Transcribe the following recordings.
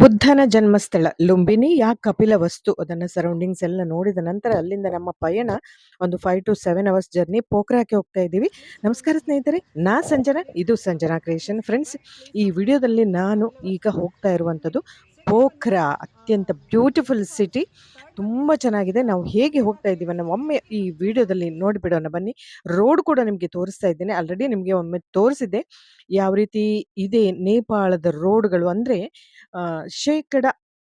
ಬುದ್ಧನ ಜನ್ಮಸ್ಥಳ, ಲುಂಬಿನಿ, ಯಾ ಕಪಿಲವಸ್ತು ಅದನ್ನ ಸರೌಂಡಿಂಗ್ಸ್ ಎಲ್ಲ ನೋಡಿದ ನಂತರ ಅಲ್ಲಿಂದ ನಮ್ಮ ಪಯಣ ಒಂದು five to seven hours journey ಪೋಖ್ರಾಕ್ಕೆ ಹೋಗ್ತಾ ಇದ್ದೀವಿ. ನಮಸ್ಕಾರ ಸ್ನೇಹಿತರೆ, ನಾ ಸಂಜನಾ, ಇದು ಸಂಜನಾ ಕ್ರಿಯೇಷನ್ ಫ್ರೆಂಡ್ಸ್ ಈ ವಿಡಿಯೋದಲ್ಲಿ ನಾನು ಈಗ ಹೋಗ್ತಾ ಇರುವಂಥದ್ದು ಪೋಖ್ರಾ, ಅತ್ಯಂತ ಬ್ಯೂಟಿಫುಲ್ ಸಿಟಿ ತುಂಬ ಚೆನ್ನಾಗಿದೆ. ನಾವು ಹೇಗೆ ಹೋಗ್ತಾ ಇದ್ದೀವಿ ಅನ್ನೋ, ಒಮ್ಮೆ ಈ ವಿಡಿಯೋದಲ್ಲಿ ನೋಡಿಬಿಡೋಣ. ಬನ್ನಿ ರೋಡ್ ಕೂಡ ನಿಮಗೆ ತೋರಿಸ್ತಾ ಇದ್ದೇನೆ. ಆಲ್ರೆಡಿ ನಿಮಗೆ ಒಮ್ಮೆ ತೋರಿಸಿದ್ದೆ. ಯಾವ ರೀತಿ ಇದೆ ನೇಪಾಳದ ರೋಡ್ಗಳು ಅಂದರೆ ಶೇಕಡ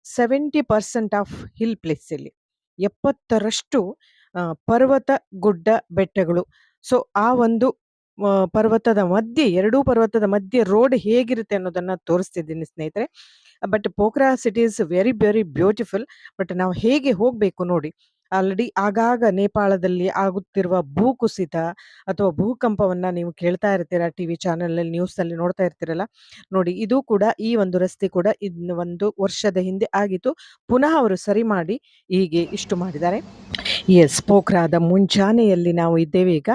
seventy percent of hill place ಇಲ್ಲಿ ಎಪ್ಪತ್ತರಷ್ಟು ಪರ್ವತ ಗುಡ್ಡ ಬೆಟ್ಟಗಳು. ಸೊ, ಆ ಒಂದು ಪರ್ವತದ ಮಧ್ಯೆ, ಎರಡೂ ಪರ್ವತದ ಮಧ್ಯೆ ರೋಡ್ ಹೇಗಿರುತ್ತೆ ಅನ್ನೋದನ್ನ ತೋರಿಸ್ತಿದ್ದೀನಿ ಸ್ನೇಹಿತರೆ. But Pokhara city is very very beautiful. But ನಾವು ಹೇಗೆ ಹೋಗಬೇಕು ನೋಡಿ ಆಲ್ರೆಡಿ ಆಗಾಗ ನೇಪಾಳದಲ್ಲಿ ಆಗುತ್ತಿರುವ ಭೂಕುಸಿತ ಅಥವಾ ಭೂಕಂಪವನ್ನು ನೀವು ಕೇಳ್ತಾ ಇರ್ತೀರಾ ಟಿ ವಿ ಚಾನಲಲ್ಲಿ ನ್ಯೂಸಲ್ಲಿ ನೋಡ್ತಾ ಇರ್ತೀರಲ್ಲ? ನೋಡಿ, ಇದು ಕೂಡ ಈ ಒಂದು ರಸ್ತೆ ಕೂಡ ಇನ್ನು ಒಂದು ವರ್ಷದ ಹಿಂದೆ ಆಗಿತ್ತು. ಪುನಃ ಅವರು ಸರಿ ಮಾಡಿ ಹೀಗೆ ಇಷ್ಟು ಮಾಡಿದ್ದಾರೆ. ಎಸ್ ಪೋಖ್ರಾದ ಮುಂಜಾನೆಯಲ್ಲಿ ನಾವು ಇದ್ದೇವೆ ಈಗ.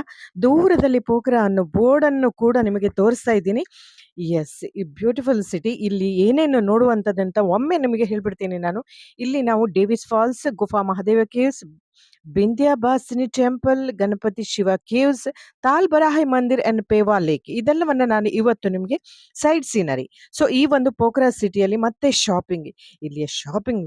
ದೂರದಲ್ಲಿ ಪೋಖ್ರಾ ಅನ್ನೋ ಬೋರ್ಡನ್ನು ಕೂಡ ನಿಮಗೆ ತೋರಿಸ್ತಾ ಇದ್ದೀನಿ. ಎಸ್, ಈ ಬ್ಯೂಟಿಫುಲ್ ಸಿಟಿ. ಇಲ್ಲಿ ಏನೇನು ನೋಡುವಂಥದ್ದಂತ ಒಮ್ಮೆ ನಿಮಗೆ ಹೇಳ್ಬಿಡ್ತೀನಿ ನಾನು. ಇಲ್ಲಿ ನಾವು Davis Falls, Gufa Mahadev caves Bindhyabasini temple, Ganapati Shiva caves, Tal Barahi Mandir and Phewa lake. ಇದೆಲ್ಲವನ್ನ ನಾನು ಇವತ್ತು ನಿಮಗೆ ಸೈಡ್ ಸೀನರಿ. ಸೊ, ಈ ಒಂದು ಪೋಖ್ರಾ ಸಿಟಿಯಲ್ಲಿ ಮತ್ತೆ ಶಾಪಿಂಗ್. ಇಲ್ಲಿಯ ಶಾಪಿಂಗ್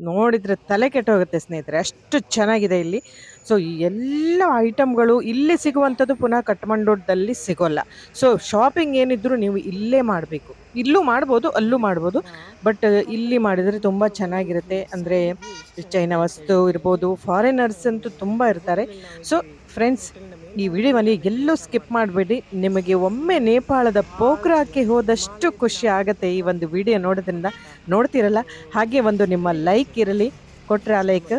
ನೋಡಿದ್ರೆ ತಲೆ ಕೆಟ್ಟೋಗುತ್ತೆ ಸ್ನೇಹಿತರೆ. ಅಷ್ಟು ಚೆನ್ನಾಗಿದೆ ಇಲ್ಲಿ. ಸೊ ಈ ಎಲ್ಲ ಐಟಮ್ಗಳು ಇಲ್ಲಿ ಸಿಗುವಂಥದ್ದು ಪುನಃ ಕಠ್ಮಂಡುದಲ್ಲಿ ಸಿಗೋಲ್ಲ. ಸೊ ಶಾಪಿಂಗ್ ಏನಿದ್ರು ನೀವು ಇಲ್ಲೇ ಮಾಡಬೇಕು. ಇಲ್ಲೂ ಮಾಡ್ಬೋದು ಅಲ್ಲೂ ಮಾಡ್ಬೋದು. ಬಟ್ ಇಲ್ಲಿ ಮಾಡಿದರೆ ತುಂಬ ಚೆನ್ನಾಗಿರುತ್ತೆ. ಅಂದರೆ ಚೈನಾ ವಸ್ತು ಇರ್ಬೋದು ಫಾರಿನರ್ಸ್ ಅಂತೂ ತುಂಬ ಇರ್ತಾರೆ. ಸೊ ಫ್ರೆಂಡ್ಸ್ ಈ ವಿಡಿಯೋವನ್ನು ಎಲ್ಲೂ ಸ್ಕಿಪ್ ಮಾಡಬೇಡಿ. ನಿಮಗೆ ಒಮ್ಮೆ ನೇಪಾಳದ ಪೋಖ್ರಾಕ್ಕೆ ಹೋದಷ್ಟು ಖುಷಿ ಆಗುತ್ತೆ ಈ ಒಂದು ವಿಡಿಯೋ ನೋಡೋದ್ರಿಂದ. ನೋಡ್ತಿರಲ್ಲ? ಹಾಗೆ ಒಂದು ನಿಮ್ಮ ಲೈಕ್ ಇರಲಿ. ಕೊಟ್ರೆ ಆ ಲೈಕ್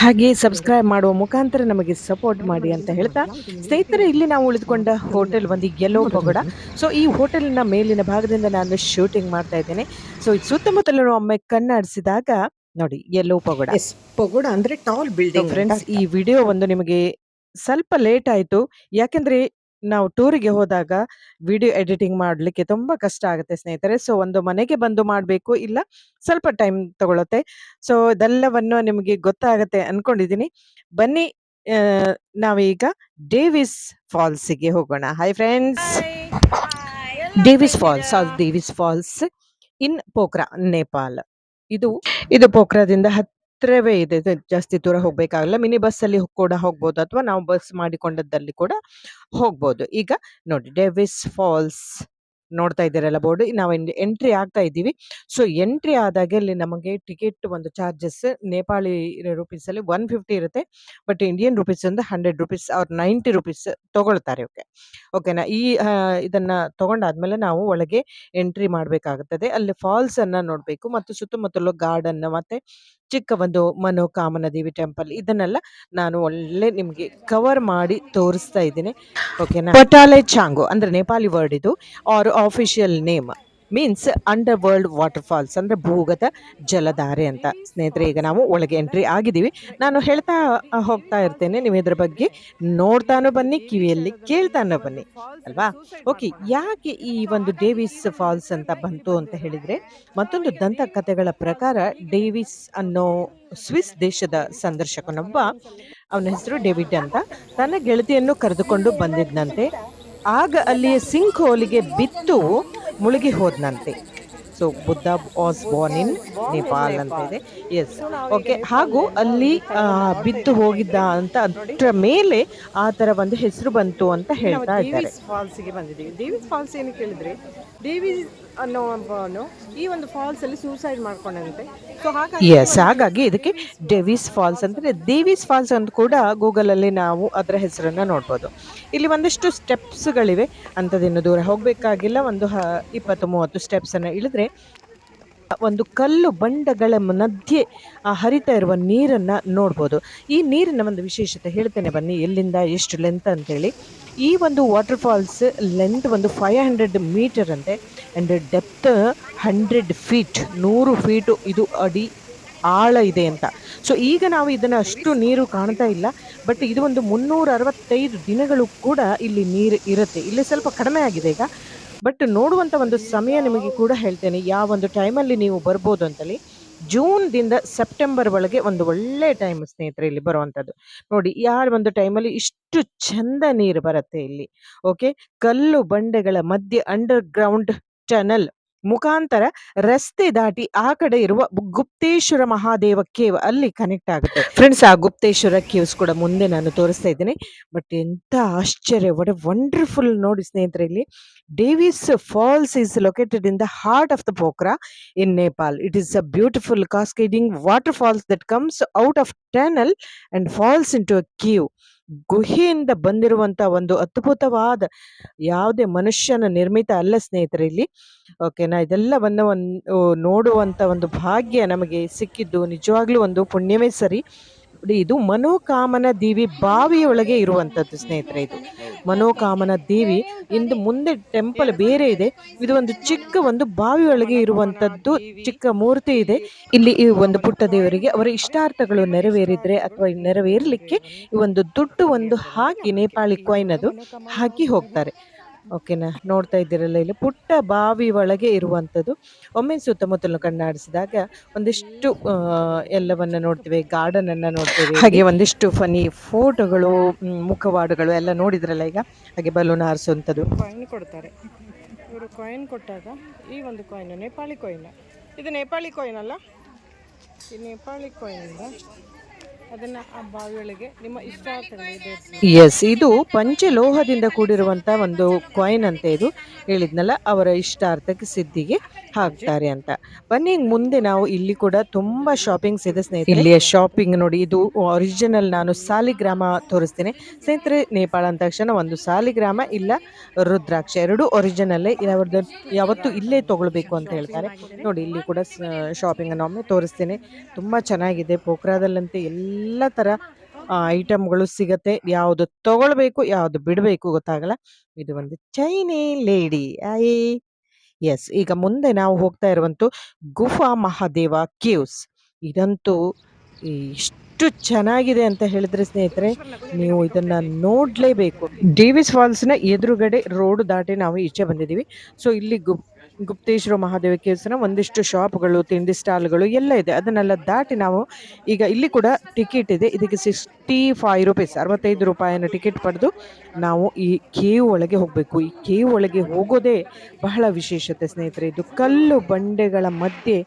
ಹಾಗೆ ಸಬ್ಸ್ಕ್ರೈಬ್ ಮಾಡುವ ಮುಖಾಂತರ ನಮಗೆ ಸಪೋರ್ಟ್ ಮಾಡಿ ಅಂತ ಹೇಳ್ತಾ ಸ್ನೇಹಿತರೆ ಇಲ್ಲಿ ನಾವು ಉಳಿದುಕೊಂಡ ಹೋಟೆಲ್ ಒಂದು ಎಲ್ಲೋ ಪಗೋಡ ಸೊ ಈ ಹೋಟೆಲ್ನ ಮೇಲಿನ ಭಾಗದಿಂದ ನಾನು ಶೂಟಿಂಗ್ ಮಾಡ್ತಾ ಇದ್ದೇನೆ. ಸೊ ಸುತ್ತಮುತ್ತಲೂ ಒಮ್ಮೆ ಕಣ್ಣಾಡಿಸಿದಾಗ ನೋಡಿ ಎಲ್ಲೋ ಪಗೋಡ ಎಸ್ ಪಗೋಡ ಅಂದ್ರೆ ಟಾಲ್ ಬಿಲ್ಡಿಂಗ್ ಫ್ರೆಂಡ್ಸ್ ಈ ವಿಡಿಯೋ ಒಂದು ನಿಮಗೆ ಸ್ವಲ್ಪ ಲೇಟ್ ಆಯ್ತು. ಯಾಕೆಂದ್ರೆ ನಾವು ಟೂರಿಗೆ ಹೋದಾಗ ವಿಡಿಯೋ ಎಡಿಟಿಂಗ್ ಮಾಡಲಿಕ್ಕೆ ತುಂಬ ಕಷ್ಟ ಆಗುತ್ತೆ ಸ್ನೇಹಿತರೆ. ಸೊ ಒಂದು ಮನೆಗೆ ಬಂದು ಮಾಡಬೇಕು ಇಲ್ಲ ಸ್ವಲ್ಪ ಟೈಮ್ ತಗೊಳುತ್ತೆ. ಸೊ ಇದೆಲ್ಲವನ್ನು ನಿಮಗೆ ಗೊತ್ತಾಗತ್ತೆ ಅನ್ಕೊಂಡಿದ್ದೀನಿ. ಬನ್ನಿ ನಾವೀಗ ಡೇವಿಸ್ ಫಾಲ್ಸ್ಗೆ ಹೋಗೋಣ. ಹಾಯ್ ಫ್ರೆಂಡ್ಸ್ ಡೇವಿಸ್ ಫಾಲ್ಸ್ ಅದು Davis Falls in Pokhara Nepal. ಇದು ಇದು ಪೋಖ್ರಾದಿಂದ ಹತ್ರವೇ ಇದೆ ಜಾಸ್ತಿ ದೂರ ಹೋಗ್ಬೇಕಾಗಲ್ಲ. ಮಿನಿ ಬಸ್ ಅಲ್ಲಿ ಕೂಡ ಹೋಗ್ಬೋದು ಅಥವಾ ನಾವು ಬಸ್ ಮಾಡಿಕೊಂಡದ್ದಲ್ಲಿ ಕೂಡ ಹೋಗ್ಬೋದು. ಈಗ ನೋಡಿ ಡೇವಿಸ್ ಫಾಲ್ಸ್ ನೋಡ್ತಾ ಇದ್ದೀರಲ್ಲ ಬೋರ್ಡ್. ನಾವು ಎಂಟ್ರಿ ಆಗ್ತಾ ಇದ್ದೀವಿ. ಸೊ, ಎಂಟ್ರಿ ಆದಾಗ ಇಲ್ಲಿ ನಮಗೆ ಟಿಕೆಟ್ ಒಂದು ಚಾರ್ಜಸ್ ನೇಪಾಳಿ ರುಪೀಸ್ ಅಲ್ಲಿ ಒನ್ ಫಿಫ್ಟಿ ಇರುತ್ತೆ. ಬಟ್ ಇಂಡಿಯನ್ ರುಪೀಸ್ ಒಂದು ಹಂಡ್ರೆಡ್ ರುಪೀಸ್ ಅವ್ರ ನೈಂಟಿ ರುಪೀಸ್ ತಗೊಳ್ತಾರೆ ಓಕೆ. ಓಕೆನಾ? ಈ ಇದನ್ನ ತಗೊಂಡಾದ್ಮೇಲೆ ನಾವು ಒಳಗೆ ಎಂಟ್ರಿ ಮಾಡಬೇಕಾಗುತ್ತದೆ. ಅಲ್ಲಿ ಫಾಲ್ಸ್ ಅನ್ನ ನೋಡಬೇಕು. ಮತ್ತು ಸುತ್ತಮುತ್ತಲು ಗಾರ್ಡನ್ ಮತ್ತೆ ಚಿಕ್ಕ ಒಂದು ಮನೋಕಾಮನ ದೇವಿ ಟೆಂಪಲ್ ಇದನ್ನೆಲ್ಲ ನಾನು ಒಳ್ಳೆ ನಿಮಗೆ ಕವರ್ ಮಾಡಿ ತೋರಿಸ್ತಾ ಇದ್ದೀನಿ. ಓಕೆನಾ? ಪಟಾಲೆ ಚಾಂಗು ಅಂದ್ರೆ ನೇಪಾಳಿ ವರ್ಡ್ ಇದು. Or official name means underworld water falls ಅಂದರೆ ಭೂಗತ ಜಲಧಾರೆ ಅಂತ. ಸ್ನೇಹಿತರೆ, ಈಗ ನಾವು ಒಳಗೆ ಎಂಟ್ರಿ ಆಗಿದ್ದೀವಿ. ನಾನು ಹೇಳ್ತಾ ಹೋಗ್ತಾ ಇರ್ತೇನೆ. ನೀವು ಇದ್ರ ಬಗ್ಗೆ ನೋಡ್ತಾನೂ ಬನ್ನಿ, ಕಿವಿಯಲ್ಲಿ ಕೇಳ್ತಾನೂ ಬನ್ನಿ. ಅಲ್ವಾ? ಓಕೆ, ಯಾಕೆ ಈ ಒಂದು ಡೇವಿಸ್ ಫಾಲ್ಸ್ ಅಂತ ಬಂತು ಅಂತ ಹೇಳಿದರೆ, ಮತ್ತೊಂದು ದಂತಕಥೆಗಳ ಪ್ರಕಾರ ಡೇವಿಸ್ ಅನ್ನೋ ಸ್ವಿಸ್ ದೇಶದ ಸಂದರ್ಶಕನೊಬ್ಬ, ಅವನ ಹೆಸರು ಡೇವಿಡ್ ಅಂತ, ತನ್ನ ಗೆಳತಿಯನ್ನು ಕರೆದುಕೊಂಡು ಬಂದಿದ್ನಂತೆ. ಆಗ ಅಲ್ಲಿಯ ಸಿಂಕ್ ಹೋಲಿಗೆ ಬಿತ್ತು ಮುಳುಗಿ ಹೋದ್ನಂತೆ. So Buddha was born in Nepal ಅಂತ ಇದೆ ಎಸ್ ಓಕೆ ಹಾಗೂ ಅಲ್ಲಿ ಬಿದ್ದು ಹೋಗಿದ್ದ ಅಂತ ಅದರ ಮೇಲೆ ಆ ತರ ಒಂದು ಹೆಸರು ಬಂತು ಅಂತ ಹೇಳ್ತಾ ಇದ್ದಾರೆ. ಫಾಲ್ಸ್ಗೆ ಬಂದಿದ್ದೀವಿ. ಡೇವಿಸ್ ಫಾಲ್ಸ್ ಏನು ಕೇಳಿದ್ರೆ? ಡೇವಿಸ್ ಅನ್ನೋ ಒಬ್ಬನು ಈ ಒಂದು ಫಾಲ್ಸ್ ಅಲ್ಲಿ ಸೂಸೈಡ್ ಮಾಡ್ಕೊಂಡಂತೆ. ಸೊ ಹಾಗಾಗಿ ಎಸ್ ಹಾಗಾಗಿ ಇದಕ್ಕೆ ಡೇವಿಸ್ ಫಾಲ್ಸ್ ಅಂದ್ರೆ ದೇವಿಸ್ ಫಾಲ್ಸ್ ಅಂತ ಕೂಡ ಗೂಗಲ್ ಅಲ್ಲಿ ನಾವು ಅದರ ಹೆಸರನ್ನ ನೋಡ್ಬೋದು. ಇಲ್ಲಿ ಒಂದಿಷ್ಟು ಸ್ಟೆಪ್ಸ್ಗಳಿವೆ ಅಂಥದ್ದೇನು ದೂರ ಹೋಗಬೇಕಾಗಿಲ್ಲ. ಒಂದು ಇಪ್ಪತ್ತು ಮೂವತ್ತು ಸ್ಟೆಪ್ಸನ್ನು ಇಳಿದ್ರೆ ಒಂದು ಕಲ್ಲು ಬಂಡಗಳ ಮಧ್ಯೆ ಆ ಹರಿತಾ ಇರುವ ನೀರನ್ನ ನೋಡ್ಬೋದು. ಈ ನೀರಿನ ಒಂದು ವಿಶೇಷತೆ ಹೇಳ್ತೇನೆ ಬನ್ನಿ. ಎಲ್ಲಿಂದ ಎಷ್ಟು ಲೆಂತ್ ಅಂತೇಳಿ ಈ ಒಂದು ವಾಟರ್ ಫಾಲ್ಸ್ ಲೆಂತ್ ಒಂದು ಫೈವ್ ಹಂಡ್ರೆಡ್ ಮೀಟರ್ ಅಂತೆ. ಆ್ಯಂಡ್ ಡೆಪ್ತ್ ಹಂಡ್ರೆಡ್ ಫೀಟ್ ನೂರು ಫೀಟು ಇದು ಅಡಿ ಆಳ ಇದೆ ಅಂತ. ಸೊ ಈಗ ನಾವು ಇದನ್ನು ಅಷ್ಟು ನೀರು ಕಾಣ್ತಾ ಇಲ್ಲ. ಬಟ್ ಇದು ಒಂದು ಮುನ್ನೂರ ಅರವತ್ತೈದು ದಿನಗಳು ಕೂಡ ಇಲ್ಲಿ ನೀರು ಇರುತ್ತೆ. ಇಲ್ಲಿ ಸ್ವಲ್ಪ ಕಡಿಮೆ ಆಗಿದೆ ಈಗ. ಬಟ್ ನೋಡುವಂಥ ಒಂದು ಸಮಯ ನಿಮಗೆ ಕೂಡ ಹೇಳ್ತೇನೆ. ಯಾವ ಒಂದು ಟೈಮಲ್ಲಿ ನೀವು ಬರ್ಬೋದು ಅಂತೇಳಿ. ಜೂನ್‌ದಿಂದ ಸೆಪ್ಟೆಂಬರ್ ಒಳಗೆ ಒಂದು ಒಳ್ಳೆ ಟೈಮ್ ಸ್ನೇಹಿತರೆ ಇಲ್ಲಿ ಬರುವಂಥದ್ದು. ನೋಡಿ ಯಾವ ಒಂದು ಟೈಮಲ್ಲಿ ಇಷ್ಟು ಚಂದ ನೀರು ಬರುತ್ತೆ ಇಲ್ಲಿ. ಓಕೆ. ಕಲ್ಲು ಬಂಡೆಗಳ ಮಧ್ಯೆ ಅಂಡರ್ ಗ್ರೌಂಡ್ ಟನಲ್ ಮುಖಾಂತರ ರಸ್ತೆ ದಾಟಿ ಆ ಕಡೆ ಇರುವ ಗುಪ್ತೇಶ್ವರ ಮಹಾದೇವ ಕೇವ್ ಅಲ್ಲಿ ಕನೆಕ್ಟ್ ಆಗುತ್ತೆ. ಫ್ರೆಂಡ್ಸ್ ಆ ಗುಪ್ತೇಶ್ವರ ಕೇವ್ಸ್ ಕೂಡ ಮುಂದೆ ನಾನು ತೋರಿಸ್ತಾ ಇದ್ದೀನಿ ಬಟ್ ಎಂತ ಆಶ್ಚರ್ಯ ವಾಟ್ ವಂಡರ್‌ಫುಲ್ ನೋಡಿ ಸ್ನೇಹಿತರೆ ಇಲ್ಲಿ. Davis falls is located in the heart of the Pokhara it is a beautiful cascading water falls that comes out of tunnel and falls into a cave. ಗುಹೆಯಿಂದ ಬಂದಿರುವಂತ ಒಂದು ಅದ್ಭುತವಾದ ಯಾವುದೇ ಮನುಷ್ಯನ ನಿರ್ಮಿತ ಅಲ್ಲ ಸ್ನೇಹಿತರೆ ಇಲ್ಲಿ. ಓಕೆನಾ ಇದೆಲ್ಲವನ್ನು ಒಂದು ನೋಡುವಂತ ಒಂದು ಭಾಗ್ಯ ನಮಗೆ ಸಿಕ್ಕಿದ್ದು ನಿಜವಾಗ್ಲೂ ಒಂದು ಪುಣ್ಯವೇ ಸರಿ. ಇದು ಮನೋಕಾಮನ ದೇವಿ ಬಾವಿಯೊಳಗೆ ಇರುವಂತದ್ದು ಸ್ನೇಹಿತರೆ ಇದು. ಮನೋಕಾಮನ ದೇವಿ ಇಂದು ಮುಂದೆ ಟೆಂಪಲ್ ಬೇರೆ ಇದೆ. ಇದು ಒಂದು ಚಿಕ್ಕ ಒಂದು ಬಾವಿಯೊಳಗೆ ಇರುವಂತದ್ದು ಚಿಕ್ಕ ಮೂರ್ತಿ ಇದೆ. ಇಲ್ಲಿ ಈ ಒಂದು ಪುಟ್ಟ ದೇವರಿಗೆ ಅವರ ಇಷ್ಟಾರ್ಥಗಳು ನೆರವೇರಿದ್ರೆ ಅಥವಾ ನೆರವೇರ್ಲಿಕ್ಕೆ ಈ ಒಂದು ದುಡ್ಡು ಒಂದು ಹಾಕಿ ನೇಪಾಳಿ ಕಾಯಿನ್ ಅದು ಹಾಕಿ ಹೋಗ್ತಾರೆ. ಓಕೆನಾ? ನೋಡ್ತಾ ಇದ್ದೀರಲ್ಲ ಇಲ್ಲಿ. ಪುಟ್ಟ ಬಾವಿ ಒಳಗೆ ಇರುವಂಥದ್ದು. ಒಮ್ಮೆ ಸುತ್ತಮುತ್ತಲು ಕಣ್ಣಾಡಿಸಿದಾಗ ಒಂದಿಷ್ಟು ಎಲ್ಲವನ್ನು ನೋಡ್ತೇವೆ ಗಾರ್ಡನ್ ಅನ್ನ ನೋಡ್ತೇವೆ. ಹಾಗೆ ಒಂದಿಷ್ಟು ಫನಿ ಫೋಟೋಗಳು ಮುಖವಾಡುಗಳು ಎಲ್ಲ ನೋಡಿದ್ರಲ್ಲ ಈಗ. ಹಾಗೆ ಬಲೂನ್ ಆರಿಸುವಂಥದ್ದು ಕಾಯಿನ್ ಕೊಡ್ತಾರೆ. ಇವರು ಕಾಯಿನ್ ಕೊಟ್ಟಾಗ ಈ ಒಂದು ಕಾಯಿನ್ ನೇಪಾಳಿ ಕಾಯಿನ್ ಇದು ನೇಪಾಳಿ ಕಾಯಿನ್ ಅಲ್ಲ? ಈ ನೇಪಾಳಿ ಕಾಯಿನಿಂದ ಅದನ್ನ ಆ ಬಾವಿಯೊಳಗೆ ನಿಮ್ಮ ಇಷ್ಟಾರ್ಥಗಳು ಎಸ್ ಇದು ಪಂಚಲೋಹದಿಂದ ಕೂಡಿರುವಂತ ಒಂದು ಕಾಯಿನ್ ಅಂತ ಇದು. ಹೇಳಿದ್ನಲ್ಲ ಅವರ ಇಷ್ಟಾರ್ಥಕ್ಕೆ ಸಿದ್ಧಿಗೆ ಹಾಕ್ತಾರೆ ಅಂತ. ಬನ್ನಿ ಮುಂದೆ ನಾವು ಇಲ್ಲಿ ಕೂಡ ತುಂಬಾ ಶಾಪಿಂಗ್ಸ್ ಇದೆ ಸ್ನೇಹಿತರೆ. ಇಲ್ಲಿಯ ಶಾಪಿಂಗ್ ನೋಡಿ ಇದು ಒರಿಜಿನಲ್ ನಾನು ಸಾಲಿಗ್ರಾಮ ತೋರಿಸ್ತೇನೆ. ಸ್ನೇಹಿತರೆ ನೇಪಾಳ ಅಂದ ತಕ್ಷಣ ಒಂದು ಸಾಲಿಗ್ರಾಮ ಇಲ್ಲ ರುದ್ರಾಕ್ಷ ಎರಡು ಒರಿಜಿನಲ್ಲೇ ಅವ್ರದ್ದು ಯಾವತ್ತು ಇಲ್ಲೇ ತಗೊಳ್ಬೇಕು ಅಂತ ಹೇಳ್ತಾರೆ. ನೋಡಿ ಇಲ್ಲಿ ಕೂಡ ಶಾಪಿಂಗ್ ಅನ್ನು ಒಮ್ಮೆ ತೋರಿಸ್ತೇನೆ. ತುಂಬಾ ಚೆನ್ನಾಗಿದೆ ಪೋಖ್ರಾದಲ್ಲಂತೆ ಎಲ್ಲ ತರ ಐಟಮ್ಗಳು ಸಿಗತ್ತೆ. ಯಾವುದು ತಗೊಳ್ಬೇಕು, ಯಾವುದು ಬಿಡಬೇಕು ಗೊತ್ತಾಗಲ್ಲ. ಇದು ಒಂದು ಚೈನಿ ಲೇಡಿ. ಐ ಎಸ್ ಈಗ ಮುಂದೆ ನಾವು ಹೋಗ್ತಾ ಇರುವಂತೂ ಗುಫಾ ಮಹಾದೇವ ಕೇವ್ಸ್ ಇದಂತೂ ಎಷ್ಟು ಚೆನ್ನಾಗಿದೆ ಅಂತ ಹೇಳಿದ್ರೆ ಸ್ನೇಹಿತರೆ, ನೀವು ಇದನ್ನ ನೋಡ್ಲೇಬೇಕು. ಡೇವಿಸ್ನ ಎದುರುಗಡೆ ರೋಡ್ ದಾಟಿ ನಾವು ಈಚೆ ಬಂದಿದ್ದೀವಿ. ಸೊ ಇಲ್ಲಿ ಗುಪ್ ಗುಪ್ತೇಶ್ವರ ಮಹಾದೇವ ಕೇಸರ ಒಂದಿಷ್ಟು ಶಾಪ್ಗಳು, ತಿಂಡಿ ಸ್ಟಾಲ್ಗಳು ಎಲ್ಲ ಇದೆ. ಅದನ್ನೆಲ್ಲ ದಾಟಿ ನಾವು ಈಗ ಇಲ್ಲಿ ಕೂಡ ಟಿಕೆಟ್ ಇದೆ. ಇದಕ್ಕೆ ಸಿಕ್ಸ್ಟಿ ಫೈವ್ ರುಪೀಸ್, ಅರವತ್ತೈದು ರೂಪಾಯಿನ ಟಿಕೆಟ್ ಪಡೆದು ನಾವು ಈ ಕೇವ್ ಒಳಗೆ ಹೋಗಬೇಕು. ಈ ಕೇವ್ ಒಳಗೆ ಹೋಗೋದೇ ಬಹಳ ವಿಶೇಷತೆ ಸ್ನೇಹಿತರೆ. ಇದು ಕಲ್ಲು ಬಂಡೆಗಳ ಮಧ್ಯೆ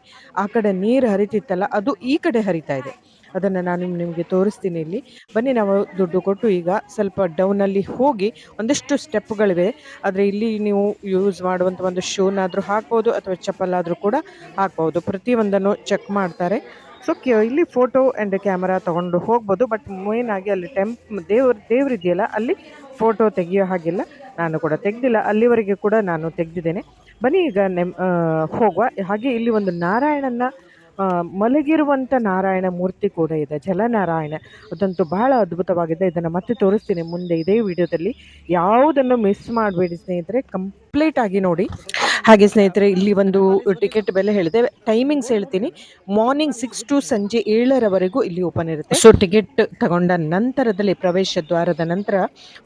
ಆ ಕಡೆ ನೀರು ಹರಿತಿತ್ತಲ್ಲ, ಅದು ಈ ಕಡೆ ಹರಿತಾ ಇದೆ. ಅದನ್ನು ನಾನು ನಿಮಗೆ ತೋರಿಸ್ತೀನಿ ಇಲ್ಲಿ. ಬನ್ನಿ ನಾವು ದುಡ್ಡು ಕೊಟ್ಟು ಈಗ ಸ್ವಲ್ಪ ಡೌನಲ್ಲಿ ಹೋಗಿ ಒಂದಿಷ್ಟು ಸ್ಟೆಪ್ಗಳಿವೆ. ಆದರೆ ಇಲ್ಲಿ ನೀವು ಯೂಸ್ ಮಾಡುವಂಥ ಒಂದು ಶೂನಾದರೂ ಹಾಕ್ಬೋದು ಅಥವಾ ಚಪ್ಪಲಾದರೂ ಕೂಡ ಹಾಕ್ಬೋದು. ಪ್ರತಿಯೊಂದನ್ನು ಚೆಕ್ ಮಾಡ್ತಾರೆ. ಸೊ ಇಲ್ಲಿ ಫೋಟೋ ಆ್ಯಂಡ್ ಕ್ಯಾಮರಾ ತೊಗೊಂಡು ಹೋಗ್ಬೋದು. ಬಟ್ ಮೇನ್ ಆಗಿ ಅಲ್ಲಿ ಟೆಂಪ್ ದೇವ್ರ, ದೇವ್ರಿದೆಯಲ್ಲ, ಅಲ್ಲಿ ಫೋಟೋ ತೆಗೆಯೋ ಹಾಗಿಲ್ಲ. ನಾನು ಕೂಡ ತೆಗೆದಿಲ್ಲ. ಅಲ್ಲಿವರೆಗೆ ಕೂಡ ನಾನು ತೆಗೆದಿದ್ದೇನೆ. ಬನ್ನಿ ಈಗ ನೆಮ್ ಹೋಗುವ. ಹಾಗೆ ಇಲ್ಲಿ ಒಂದು ನಾರಾಯಣನ ಮಲಗಿರುವಂಥ ನಾರಾಯಣ ಮೂರ್ತಿ ಕೂಡ ಇದೆ. ಜಲನಾರಾಯಣ ಅದಂತೂ ಬಹಳ ಅದ್ಭುತವಾಗಿದೆ. ಇದನ್ನು ಮತ್ತೆ ತೋರಿಸ್ತೀನಿ ಮುಂದೆ ಇದೇ ವಿಡಿಯೋದಲ್ಲಿ. ಯಾವುದನ್ನು ಮಿಸ್ ಮಾಡಬೇಡಿ ಸ್ನೇಹಿತರೆ ಕಂಪ್ಲೀಟ್ ಆಗಿ ನೋಡಿ. ಹಾಗೆ ಸ್ನೇಹಿತರೆ ಇಲ್ಲಿ ಒಂದು ಟಿಕೆಟ್ ಬೆಲೆ ಹೇಳಿದೆ. ಟೈಮಿಂಗ್ಸ್ ಹೇಳ್ತೀನಿ. ಮಾರ್ನಿಂಗ್ ಸಿಕ್ಸ್ ಟು ಸಂಜೆ ಏಳರವರೆಗೂ ಇಲ್ಲಿ ಓಪನ್ ಇರುತ್ತೆ. ಸೊ ಟಿಕೆಟ್ ತಗೊಂಡ ನಂತರದಲ್ಲಿ ಪ್ರವೇಶ ದ್ವಾರದ ನಂತರ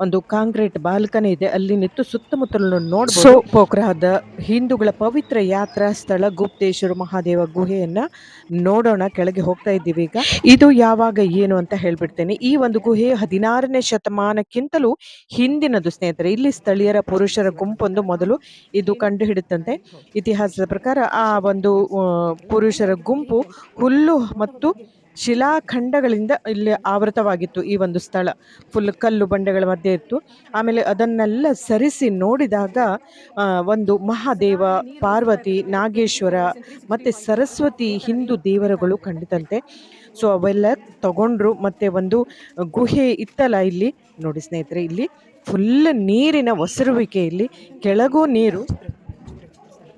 ಒಂದು ಕಾಂಕ್ರೀಟ್ ಬಾಲ್ಕನಿ ಇದೆ. ಅಲ್ಲಿ ನಿಂತು ಸುತ್ತಮುತ್ತಲನ್ನು ನೋಡಬಹುದು ಸೊ ಪೋಖ್ರಾದ ಹಿಂದೂಗಳ ಪವಿತ್ರ ಯಾತ್ರಾ ಸ್ಥಳ ಗುಪ್ತೇಶ್ವರ ಮಹಾದೇವ ಗುಹೆಯನ್ನ ನೋಡೋಣ. ಕೆಳಗೆ ಹೋಗ್ತಾ ಇದ್ದೀವಿ ಈಗ. ಇದು ಯಾವಾಗ ಏನು ಅಂತ ಹೇಳ್ಬಿಡ್ತೇನೆ. ಈ ಒಂದು ಗುಹೆ ಹದಿನಾರನೇ ಶತಮಾನಕ್ಕಿಂತಲೂ ಹಿಂದಿನದು ಸ್ನೇಹಿತರೆ. ಇಲ್ಲಿ ಸ್ಥಳೀಯರ ಪುರುಷರ ಗುಂಪೊಂದು ಮೊದಲು ಇದು ಕಂಡು ಹಿಡಿತಂತೆ ಇತಿಹಾಸದ ಪ್ರಕಾರ ಆ ಒಂದು ಪುರುಷರ ಗುಂಪು ಹುಲ್ಲು ಮತ್ತು ಶಿಲಾಖಂಡಗಳಿಂದ ಇಲ್ಲಿ ಆವೃತವಾಗಿತ್ತು ಈ ಒಂದು ಸ್ಥಳ. ಫುಲ್ ಕಲ್ಲು ಬಂಡೆಗಳ ಮಧ್ಯೆ ಇತ್ತು. ಆಮೇಲೆ ಅದನ್ನೆಲ್ಲ ಸರಿಸಿ ನೋಡಿದಾಗ ಒಂದು ಮಹಾದೇವ, ಪಾರ್ವತಿ, ನಾಗೇಶ್ವರ ಮತ್ತು ಸರಸ್ವತಿ ಹಿಂದೂ ದೇವರುಗಳು ಕಂಡಿತಂತೆ ಸೊ, ಅವೆಲ್ಲ ತಗೊಂಡ್ರು ಮತ್ತು ಒಂದು ಗುಹೆ ಇತ್ತಲ್ಲ ಇಲ್ಲಿ. ನೋಡಿ ಸ್ನೇಹಿತರೆ, ಇಲ್ಲಿ ಫುಲ್ ನೀರಿನ ಒಸರುವಿಕೆ ಇಲ್ಲಿ. ಕೆಳಗೂ ನೀರು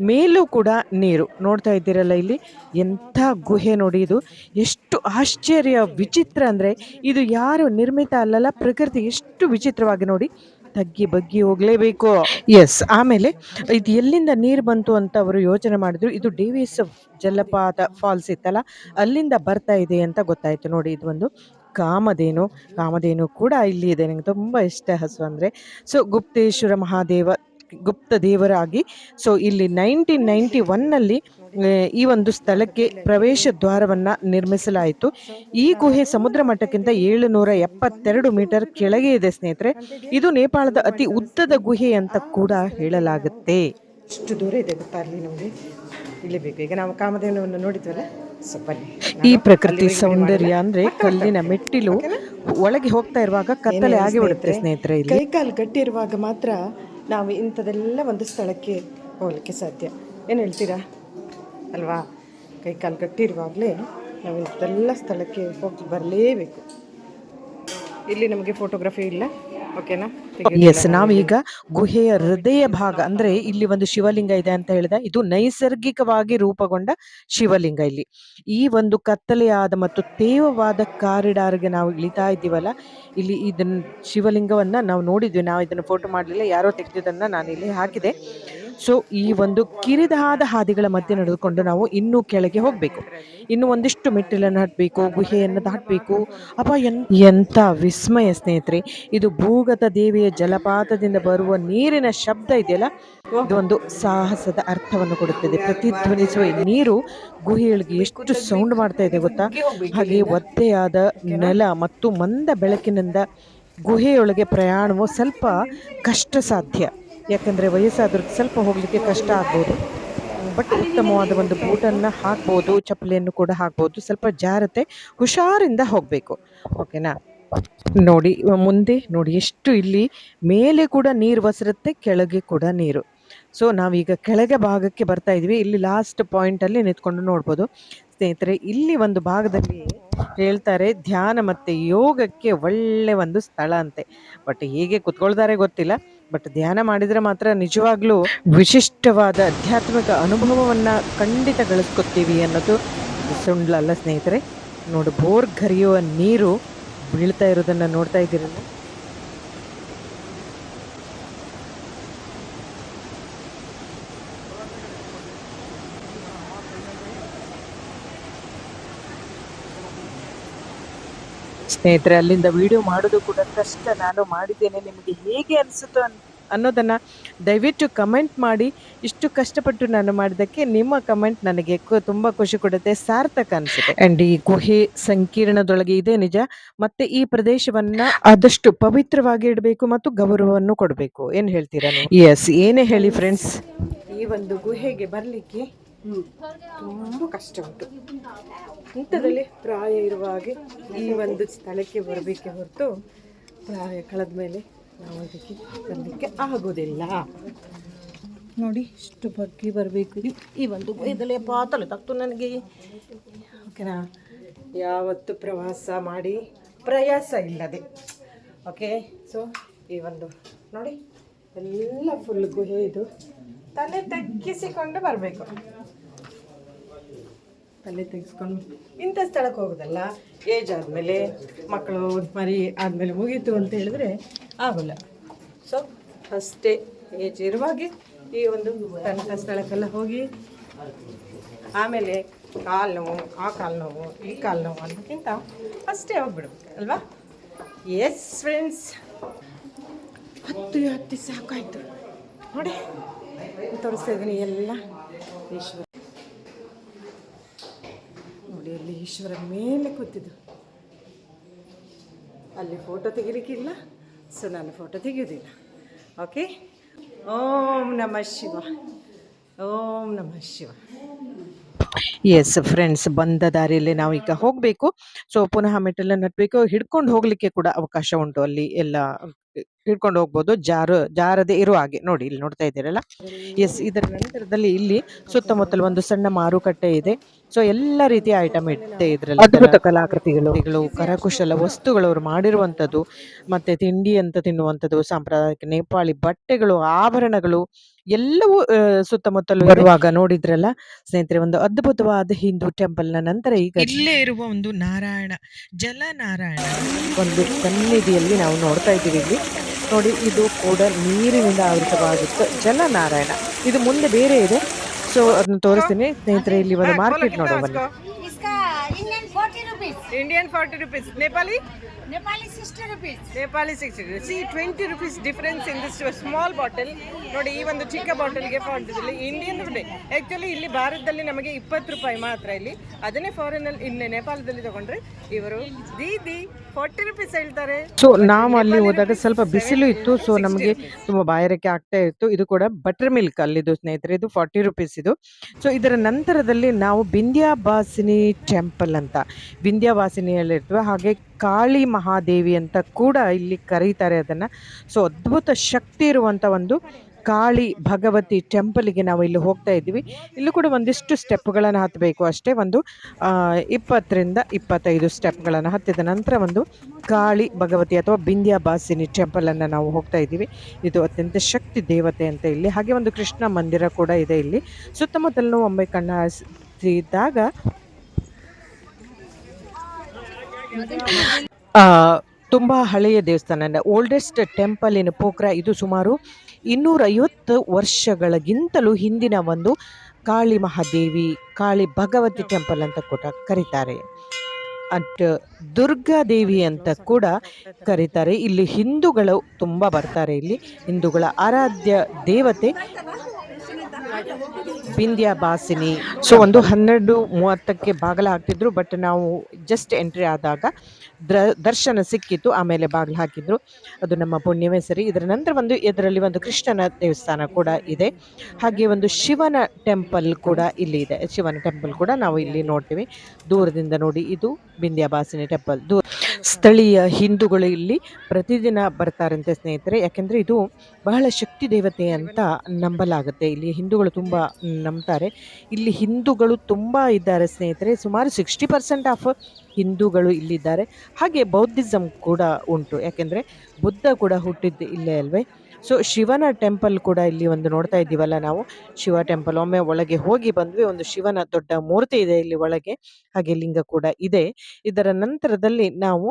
ಮೇಲೂ ಕೂಡ ನೀರು. ನೋಡ್ತಾ ಇದ್ದೀರಲ್ಲ ಇಲ್ಲಿ? ಎಂಥ ಗುಹೆ ನೋಡಿ ಇದು. ಎಷ್ಟು ಆಶ್ಚರ್ಯ ವಿಚಿತ್ರ ಅಂದರೆ ಇದು ಯಾರು ನಿರ್ಮಿತ ಅಲ್ಲಲ್ಲ ಪ್ರಕೃತಿ ಎಷ್ಟು ವಿಚಿತ್ರವಾಗಿ ನೋಡಿ. ತಗ್ಗಿ ಬಗ್ಗಿ ಹೋಗಲೇಬೇಕು. ಎಸ್ ಆಮೇಲೆ ಇದು ಎಲ್ಲಿಂದ ನೀರು ಬಂತು ಅಂತ ಅವರು ಯೋಚನೆ ಮಾಡಿದ್ರು. ಇದು ಡೇವಿಸ್ ಜಲಪಾತ ಫಾಲ್ಸ್ ಇತ್ತಲ್ಲ ಅಲ್ಲಿಂದ ಬರ್ತಾ ಇದೆ ಅಂತ ಗೊತ್ತಾಯಿತು ನೋಡಿ ಇದು ಒಂದು. ಕಾಮಧೇನು ಕಾಮಧೇನು ಕೂಡ ಇಲ್ಲಿ ಇದೆ. ನನಗೆ ತುಂಬ ಇಷ್ಟ ಹಸು ಅಂದರೆ. ಸೊ ಗುಪ್ತೇಶ್ವರ ಮಹಾದೇವ ಗುಪ್ತ ದೇವರಾಗಿ. ಸೊ ಇಲ್ಲಿ ನೈನ್ಟೀನ್ ನೈಂಟಿ ಒನ್ನಲ್ಲಿ ಈ ಒಂದು ಸ್ಥಳಕ್ಕೆ ಪ್ರವೇಶ ದ್ವಾರವನ್ನು ನಿರ್ಮಿಸಲಾಯಿತು. ಈ ಗುಹೆ ಸಮುದ್ರ ಮಟ್ಟಕ್ಕಿಂತ ಏಳುನೂರ ಎಪ್ಪತ್ತೆರಡು ಮೀಟರ್ ಕೆಳಗೆ ಇದೆ ಸ್ನೇಹಿತರೆ. ಇದು ನೇಪಾಳದ ಅತಿ ಉದ್ದದ ಗುಹೆ ಅಂತ ಕೂಡ ಹೇಳಲಾಗುತ್ತೆ. ಇಷ್ಟು ದೂರ ಇದೆ ಗೊತ್ತಾ ಅಲ್ಲಿ ನಮಗೆ? ಇಲ್ಲಿ ಬೇಕು. ಈಗ ನಾವು ಕಾಮಧೇನವನ್ನು ನೋಡಿದ್ವಲ್ಲ? ಸೊ ಬನ್ನಿ. ಈ ಪ್ರಕೃತಿ ಸೌಂದರ್ಯ ಅಂದ್ರೆ ಕಲ್ಲಿನ ಮೆಟ್ಟಿಲು ಒಳಗೆ ಹೋಗ್ತಾ ಇರುವಾಗ ಕತ್ತಲೆ ಆಗಿ ಬಿಡುತ್ತೆ ಸ್ನೇಹಿತರೆ ಕೈಕಾಲು ಕಟ್ಟಿರುವಾಗ ಮಾತ್ರ ನಾವು ಇಂಥದೆಲ್ಲ ಒಂದು ಸ್ಥಳಕ್ಕೆ ಹೋಗಲಿಕ್ಕೆ ಸಾಧ್ಯ. ಏನು ಹೇಳ್ತೀರಾ? ಅಲ್ವಾ? ಕೈ ಕಾಲು ಕಟ್ಟಿರುವಾಗಲೇ ನಾವು ಇಂಥದೆಲ್ಲ ಸ್ಥಳಕ್ಕೆ ಹೋಗಿ ಬರಲೇಬೇಕು. ಇಲ್ಲಿ ನಮಗೆ ಫೋಟೋಗ್ರಫಿ ಇಲ್ಲ. ಓಕೆನಾ? ಎಸ್ ನಾವೀಗ ಗುಹೆಯ ಹೃದಯ ಭಾಗ ಅಂದ್ರೆ ಇಲ್ಲಿ ಒಂದು ಶಿವಲಿಂಗ ಇದೆ ಅಂತ ಹೇಳಿದ ಇದು ನೈಸರ್ಗಿಕವಾಗಿ ರೂಪಗೊಂಡ ಶಿವಲಿಂಗ ಇಲ್ಲಿ. ಈ ಒಂದು ಕತ್ತಲೆಯಾದ ಮತ್ತು ತೇವವಾದ ಕಾರಿಡಾರ್ಗೆ ನಾವು ಇಳಿತಾ ಇದ್ದೀವಲ್ಲ ಇಲ್ಲಿ ಇದನ್ನ ಶಿವಲಿಂಗವನ್ನ ನಾವು ನೋಡಿದ್ವಿ. ನಾವು ಇದನ್ನ ಫೋಟೋ ಮಾಡಲಿಲ್ಲ ಯಾರೋ ತೆಗೆದಿದ್ದನ್ನ ನಾನು ಇಲ್ಲಿ ಹಾಕಿದೆ. ಸೊ ಈ ಒಂದು ಕಿರಿದಾದ ಹಾದಿಗಳ ಮಧ್ಯೆ ನಡೆದುಕೊಂಡು ನಾವು ಇನ್ನೂ ಕೆಳಗೆ ಹೋಗಬೇಕು. ಇನ್ನು ಒಂದಿಷ್ಟು ಮೆಟ್ಟಿಲನ್ನು ಹತ್ತಬೇಕು ಗುಹೆಯನ್ನು ದಾಟಬೇಕು. ಅಪ್ಪ, ಎನ್, ಎಂಥ ವಿಸ್ಮಯ ಸ್ನೇಹಿತರೆ. ಇದು ಭೂಗತ ದೇವಿಯ ಜಲಪಾತದಿಂದ ಬರುವ ನೀರಿನ ಶಬ್ದ ಇದೆಯಲ್ಲ? ಇದೊಂದು ಸಾಹಸದ ಅರ್ಥವನ್ನು ಕೊಡುತ್ತದೆ. ಪ್ರತಿಧ್ವನಿಸುವ ನೀರು ಗುಹೆಯೊಳಗೆ ಎಷ್ಟು ಸೌಂಡ್ ಮಾಡ್ತಾ ಇದೆ ಗೊತ್ತಾ? ಹಾಗೆ ಒದ್ದೆಯಾದ ನೆಲ ಮತ್ತು ಮಂದ ಬೆಳಕಿನಿಂದ ಗುಹೆಯೊಳಗೆ ಪ್ರಯಾಣವು ಸ್ವಲ್ಪ ಕಷ್ಟ ಸಾಧ್ಯ ಯಾಕಂದರೆ ವಯಸ್ಸಾದ್ರಿಗೆ ಸ್ವಲ್ಪ ಹೋಗಲಿಕ್ಕೆ ಕಷ್ಟ ಆಗ್ಬೋದು. ಬಟ್ ಉತ್ತಮವಾದ ಒಂದು ಬೂಟನ್ನು ಹಾಕ್ಬೋದು, ಚಪ್ಪಲಿಯನ್ನು ಕೂಡ ಹಾಕ್ಬೋದು, ಸ್ವಲ್ಪ ಜಾರತೆ, ಹುಷಾರಿಂದ ಹೋಗಬೇಕು. ಓಕೆನಾ? ನೋಡಿ, ಮುಂದೆ ನೋಡಿ, ಎಷ್ಟು ಇಲ್ಲಿ ಮೇಲೆ ಕೂಡ ನೀರು ವಸರುತ್ತೆ ಕೆಳಗೆ ಕೂಡ ನೀರು. ಸೊ, ನಾವೀಗ ಕೆಳಗೆ ಭಾಗಕ್ಕೆ ಬರ್ತಾ ಇದ್ವಿ. ಇಲ್ಲಿ ಲಾಸ್ಟ್ ಪಾಯಿಂಟಲ್ಲಿ ನಿಂತ್ಕೊಂಡು ನೋಡ್ಬೋದು. ಸ್ನೇಹಿತರೆ, ಇಲ್ಲಿ ಒಂದು ಭಾಗದಲ್ಲಿ ಹೇಳ್ತಾರೆ, ಧ್ಯಾನ ಮತ್ತು ಯೋಗಕ್ಕೆ ಒಳ್ಳೆ ಒಂದು ಸ್ಥಳ ಅಂತೆ. ಬಟ್ ಹೇಗೆ ಕುತ್ಕೊಳ್ತಾರೆ ಗೊತ್ತಿಲ್ಲ. ಬಟ್ ಧ್ಯಾನ ಮಾಡಿದರೆ ಮಾತ್ರ ನಿಜವಾಗ್ಲೂ ವಿಶಿಷ್ಟವಾದ ಆಧ್ಯಾತ್ಮಿಕ ಅನುಭವವನ್ನ ಖಂಡಿತ ಗಳಿಸ್ಕೊತೀವಿ ಅನ್ನೋದು ಸುಳ್ಳಲ್ಲ ಸ್ನೇಹಿತರೆ. ನೋಡು ಬೋರ್ ಹರಿಯುವ ನೀರು ಬೀಳ್ತಾ ಇರೋದನ್ನ ನೋಡ್ತಾ ಇದ್ದೀರಲ್ಲ ಸ್ನೇಹಿತರೆ ಅಲ್ಲಿಂದ ವಿಡಿಯೋ ಮಾಡೋದು ಕೂಡ ಕಷ್ಟ. ನಾನು ಮಾಡಿದ್ದೇನೆ. ನಿಮಗೆ ಹೇಗೆ ಅನಿಸುತ್ತೋ ಅನ್ ಅನ್ನೋದನ್ನ ದಯವಿಟ್ಟು ಕಮೆಂಟ್ ಮಾಡಿ. ಇಷ್ಟು ಕಷ್ಟಪಟ್ಟು ನಾನು ಮಾಡಿದ್ದಕ್ಕೆ ನಿಮ್ಮ ಕಮೆಂಟ್ ನನಗೆ ತುಂಬ ತುಂಬಾ ಖುಷಿ ಕೊಡುತ್ತೆ ಸಾರ್ಥಕ ಅನಿಸುತ್ತೆ. ಅಂಡ್ ಈ ಗುಹೆ ಸಂಕೀರ್ಣದೊಳಗೆ ಇದೆ ನಿಜ. ಮತ್ತೆ ಈ ಪ್ರದೇಶವನ್ನ ಆದಷ್ಟು ಪವಿತ್ರವಾಗಿ ಇಡಬೇಕು ಮತ್ತು ಗೌರವವನ್ನು ಕೊಡಬೇಕು. ಏನು ಹೇಳ್ತೀರಾ ಎಸ್ ಏನೇ ಹೇಳಿ ಫ್ರೆಂಡ್ಸ್ ಈ ಒಂದು ಗುಹೆಗೆ ಬರಲಿಕ್ಕೆ ತುಂಬ ಕಷ್ಟ ಉಂಟು. ಇಂಥದ್ರಲ್ಲಿ ಪ್ರಾಯ ಇರುವ ಹಾಗೆ ಈ ಒಂದು ಸ್ಥಳಕ್ಕೆ ಬರಬೇಕೆ ಹೊರತು ಪ್ರಾಯ ಕಳೆದ ಮೇಲೆ ನಾವು ಅದಕ್ಕೆ ಬರಲಿಕ್ಕೆ ಆಗೋದಿಲ್ಲ. ನೋಡಿ, ಇಷ್ಟು ಬಗ್ಗೆ ಬರಬೇಕು. ಈ ಒಂದು ಗುಹೆದಲ್ಲಿ ಪಾತಲೆ ತಕ್ತು ನನಗೆ. ಓಕೆನಾ? ಯಾವತ್ತು ಪ್ರವಾಸ ಮಾಡಿ ಪ್ರಯಾಸ ಇಲ್ಲದೆ. ಓಕೆ ಸೊ ಈ ಒಂದು ನೋಡಿ, ಎಲ್ಲ ಫುಲ್ ಗುಹೆ ಇದು. ತಲೆ ತಗ್ಗಿಸಿಕೊಂಡು ಬರಬೇಕು. ತಲೆ ತೆಗೆಸ್ಕೊಂಡು ಇಂಥ ಸ್ಥಳಕ್ಕೆ ಹೋಗೋದಲ್ಲ ಏಜ್ ಆದಮೇಲೆ, ಮಕ್ಕಳು ಮರಿ ಆದಮೇಲೆ ಮುಗೀತು ಅಂತ ಹೇಳಿದ್ರೆ ಆಗೋಲ್ಲ. ಸೊ ಫಸ್ಟೇ ಏಜ್ ಇರುವಾಗೆ ಈ ಒಂದು ತನಕ ಸ್ಥಳಕ್ಕೆಲ್ಲ ಹೋಗಿ, ಆಮೇಲೆ ಕಾಲು ನೋವು, ಆ ಕಾಲು ನೋವು, ಈ ಕಾಲು ನೋವು ಅನ್ನೋಕ್ಕಿಂತ ಫಸ್ಟೇ ಹೋಗ್ಬಿಡ್ಬೇಕು, ಅಲ್ವಾ? ಎಸ್ ಫ್ರೆಂಡ್ಸ್ ಹತ್ತು ಹತ್ತಿ ಸಾಕಾಯಿತು. ನೋಡಿ, ತೋರಿಸ್ತಾ ಇದ್ದೀನಿ ಎಲ್ಲ. ಈಶ್ವರ ಅಲ್ಲಿ ಈಶ್ವರ ಮೇಲೆ ಕೂತಿದ್ದು. ಅಲ್ಲಿ ಫೋಟೋ ತೆಗಿಲಿಕ್ಕಿಲ್ಲ ಸೊ ನಾನು ಫೋಟೋ ತೆಗೆಯೋದಿಲ್ಲ ಓಕೆ ಓಂ ನಮಃ ಶಿವ. ಓಂ ನಮಃ ಶಿವ. ಎಸ್ ಫ್ರೆಂಡ್ಸ್ ಬಂದ ದಾರಿಯಲ್ಲಿ ನಾವು ಈಗ ಹೋಗಬೇಕು. ಸೊ ಪುನಃ ಮೆಟ್ಟಲನ್ನು ಹತ್ಬೇಕು ಹಿಡ್ಕೊಂಡು ಹೋಗ್ಲಿಕ್ಕೆ ಕೂಡ ಅವಕಾಶ ಉಂಟು. ಅಲ್ಲಿ ಎಲ್ಲ ಹಿಡ್ಕೊಂಡು ಹೋಗ್ಬೋದು. ಜಾರು, ಜಾರದೆ ಇರುವ ಹಾಗೆ. ನೋಡಿ, ಇಲ್ಲಿ ನೋಡ್ತಾ ಇದ್ದೀರಲ್ಲ? ಎಸ್ ಇದರ ನಂತರದಲ್ಲಿ ಇಲ್ಲಿ ಸುತ್ತಮುತ್ತಲು ಒಂದು ಸಣ್ಣ ಮಾರುಕಟ್ಟೆ ಇದೆ. ಸೊ ಎಲ್ಲ ರೀತಿಯ ಐಟಮ್ ಇಟ್ಟೆ ಇದರಲ್ಲಿ ಅದ್ಭುತ ಕಲಾಕೃತಿಗಳು? ಕರಕುಶಲ ವಸ್ತುಗಳು ಅವರು ಮಾಡಿರುವಂಥದ್ದು ಮತ್ತೆ ತಿಂಡಿ ಅಂತ ತಿನ್ನುವಂಥದ್ದು ಸಾಂಪ್ರದಾಯಿಕ ನೇಪಾಳಿ ಬಟ್ಟೆಗಳು ಆಭರಣಗಳು ಎಲ್ಲವೂ ಸುತ್ತಮುತ್ತಲು ಬರುವಾಗ ನೋಡಿದ್ರಲ್ಲ ಸ್ನೇಹಿತರೆ ಒಂದು ಅದ್ಭುತವಾದ ಹಿಂದೂ ಟೆಂಪಲ್ನ ನಂತರ ಈಗ ಇಲ್ಲೇ ಇರುವ ಒಂದು ನಾರಾಯಣ ಜಲ ನಾರಾಯಣ. ಒಂದು ಸನ್ನಿಧಿಯಲ್ಲಿ ನಾವು ನೋಡ್ತಾ ಇದ್ದೀವಿ ಇಲ್ಲಿ. ನೋಡಿ ಇದು ಕೂಡ ನೀರಿನಿಂದ ಆವೃತವಾಗಿತ್ತು ಜಲ ನಾರಾಯಣ. ಇದು ಮುಂದೆ ಬೇರೆ ಇದೆ. ಸೊ ಅದನ್ನ ತೋರಿಸ್ತೀನಿ. ಸ್ನೇಹಿತರೆ ಇಲ್ಲಿ ಒಂದು ಮಾರ್ಕೆಟ್ ನೋಡುವ ಬನ್ನಿ. Indian forty rupees Nepali Nepali sixty rupees Nepali sixty rupees C twenty rupees difference in this small bottle ನೋಡಿ ಈ ಒಂದು ಚಿಕ್ಕ ಬಾಟಲ್ಗೆ ಫಾರ್ ಇಂಡಿಯನ್ ರುಪಿ ಆ್ಯಕ್ಚುಲಿ ಇಲ್ಲಿ ಭಾರತದಲ್ಲಿ ನಮಗೆ ಇಪ್ಪತ್ತು ರೂಪಾಯಿ ಮಾತ್ರ ಇಲ್ಲಿ. ಅದನ್ನೇ ಫಾರಿನಲ್ಲಿ ಇಲ್ಲಿ ನೇಪಾಳದಲ್ಲಿ ತಗೊಂಡ್ರೆ ಇವರು ದೀದಿ ಫಾರ್ಟಿ ರುಪೀಸ್ ಹೇಳ್ತಾರೆ. ಸೊ ನಾವು ಅಲ್ಲಿ ಹೋದಾಗ ಸ್ವಲ್ಪ ಬಿಸಿಲು ಇತ್ತು. ಸೊ ನಮಗೆ ತುಂಬ ಬಾಯಾರಿಕೆ ಆಗ್ತಾ ಇತ್ತು. ಇದು ಕೂಡ ಬಟರ್ ಮಿಲ್ಕ್ ಅಲ್ಲಿದು ಸ್ನೇಹಿತರೆ. ಇದು ಫಾರ್ಟಿ ರುಪೀಸ್ ಇದು. ಸೊ ಇದರ ನಂತರದಲ್ಲಿ ನಾವು ಬಿಂದ್ಯಾವಾಸಿನಿ ಟೆಂಪಲ್ ಅಂತ. ವಿಂಧ್ಯಾವಾಸಿನಿ ಹೇಳಿರ್ತೀವಿ ಹಾಗೆ ಕಾಳಿ ಮಹಾದೇವಿ ಅಂತ ಕೂಡ ಇಲ್ಲಿ ಕರೀತಾರೆ ಅದನ್ನು. ಸೊ ಅದ್ಭುತ ಶಕ್ತಿ ಇರುವಂಥ ಒಂದು ಕಾಳಿ ಭಗವತಿ ಟೆಂಪಲ್ಗೆ ನಾವು ಇಲ್ಲಿ ಹೋಗ್ತಾ ಇದ್ದೀವಿ. ಇಲ್ಲೂ ಕೂಡ ಒಂದಿಷ್ಟು ಸ್ಟೆಪ್ಗಳನ್ನು ಹತ್ತಬೇಕು ಅಷ್ಟೇ. ಒಂದು ಇಪ್ಪತ್ತರಿಂದ ಇಪ್ಪತ್ತೈದು ಸ್ಟೆಪ್ಗಳನ್ನು ಹತ್ತಿದ ನಂತರ ಒಂದು ಕಾಳಿ ಭಗವತಿ ಅಥವಾ ಬಿಂದ್ಯಾಬಾಸಿನಿ ಟೆಂಪಲನ್ನು ನಾವು ಹೋಗ್ತಾ ಇದ್ದೀವಿ. ಇದು ಅತ್ಯಂತ ಶಕ್ತಿ ದೇವತೆ ಅಂತ ಇಲ್ಲಿ. ಹಾಗೆ ಒಂದು ಕೃಷ್ಣ ಮಂದಿರ ಕೂಡ ಇದೆ ಇಲ್ಲಿ. ಸುತ್ತಮುತ್ತಲೂ ಒಮ್ಮೆ ಕಣ್ಣ ಹಾರಿಸಿದಾಗ ಆ, ತುಂಬ ಹಳೆಯ ದೇವಸ್ಥಾನ ಓಲ್ಡೆಸ್ಟ್ ಟೆಂಪಲ್ ಇನ್ ಪೋಖ್ರಾ, ಇದು ಸುಮಾರು ಇನ್ನೂರೈವತ್ತು ವರ್ಷಗಳಿಗಿಂತಲೂ ಹಿಂದಿನ ಒಂದು ಕಾಳಿ ಮಹಾದೇವಿ, ಕಾಳಿ ಭಗವತಿ ಟೆಂಪಲ್ ಅಂತ ಕೂಡ ಕರೀತಾರೆ. ಅಟ್ ದುರ್ಗಾದೇವಿ ಅಂತ ಕೂಡ ಕರೀತಾರೆ. ಇಲ್ಲಿ ಹಿಂದೂಗಳು ತುಂಬ ಬರ್ತಾರೆ ಇಲ್ಲಿ, ಹಿಂದೂಗಳ ಆರಾಧ್ಯ ದೇವತೆ. ಬಿಂದ್ಯಾ ಬಾಸಿನಿ. ಸೊ ಒಂದು ಹನ್ನೆರಡು ಮೂವತ್ತಕ್ಕೆ ಬಾಗಿಲು ಹಾಕ್ತಿದ್ರು ಬಟ್ ನಾವು ಜಸ್ಟ್ ಎಂಟ್ರಿ ಆದಾಗ ದ್ರ, ದರ್ಶನ ಸಿಕ್ಕಿತ್ತು, ಆಮೇಲೆ ಬಾಗಿಲು ಹಾಕಿದ್ರು. ಅದು ನಮ್ಮ ಪುಣ್ಯವೇ ಸರಿ. ಇದರ ನಂತರ ಒಂದು ಇದರಲ್ಲಿ ಒಂದು ಕೃಷ್ಣನ ದೇವಸ್ಥಾನ ಕೂಡ ಇದೆ. ಹಾಗೆ ಒಂದು ಶಿವನ ಟೆಂಪಲ್ ಕೂಡ ಇಲ್ಲಿ ಇದೆ. ಶಿವನ ಟೆಂಪಲ್ ಕೂಡ ನಾವು ಇಲ್ಲಿ ನೋಡ್ತೀವಿ. ದೂರದಿಂದ ನೋಡಿ ಇದು ಬಿಂದ್ಯಾಬಾಸಿನಿ ಟೆಂಪಲ್ ದೂರ ಸ್ಥಳೀಯ ಹಿಂದೂಗಳು ಇಲ್ಲಿ ಪ್ರತಿದಿನ ಬರ್ತಾರಂತೆ ಸ್ನೇಹಿತರೆ. ಯಾಕೆಂದರೆ ಇದು ಬಹಳ ಶಕ್ತಿ ದೇವತೆ ಅಂತ ನಂಬಲಾಗುತ್ತೆ. ಇಲ್ಲಿ ಹಿಂದೂಗಳು ತುಂಬ ನಂಬ್ತಾರೆ. ಇಲ್ಲಿ ಹಿಂದೂಗಳು ತುಂಬ ಇದ್ದಾರೆ ಸ್ನೇಹಿತರೆ. ಸುಮಾರು ಸಿಕ್ಸ್ಟಿ ಪರ್ಸೆಂಟ್ ಆಫ್ ಹಿಂದೂಗಳು ಇಲ್ಲಿದ್ದಾರೆ. ಹಾಗೆ ಬೌದ್ಧಿಸಮ್ ಕೂಡ ಉಂಟು. ಯಾಕೆಂದರೆ ಬುದ್ಧ ಕೂಡ ಹುಟ್ಟಿದ್ದು ಇಲ್ಲೇ ಅಲ್ವೇ. ಸೊ ಶಿವನ ಟೆಂಪಲ್ ಕೂಡ ಇಲ್ಲಿ ಒಂದು ನೋಡ್ತಾ ಇದ್ದೀವಲ್ಲ ನಾವು. ಶಿವ ಟೆಂಪಲ್ ಒಮ್ಮೆ ಒಳಗೆ ಹೋಗಿ ಬಂದ್ವಿ. ಒಂದು ಶಿವನ ದೊಡ್ಡ ಮೂರ್ತಿ ಇದೆ ಇಲ್ಲಿ ಒಳಗೆ. ಹಾಗೆ ಲಿಂಗ ಕೂಡ ಇದೆ. ಇದರ ನಂತರದಲ್ಲಿ ನಾವು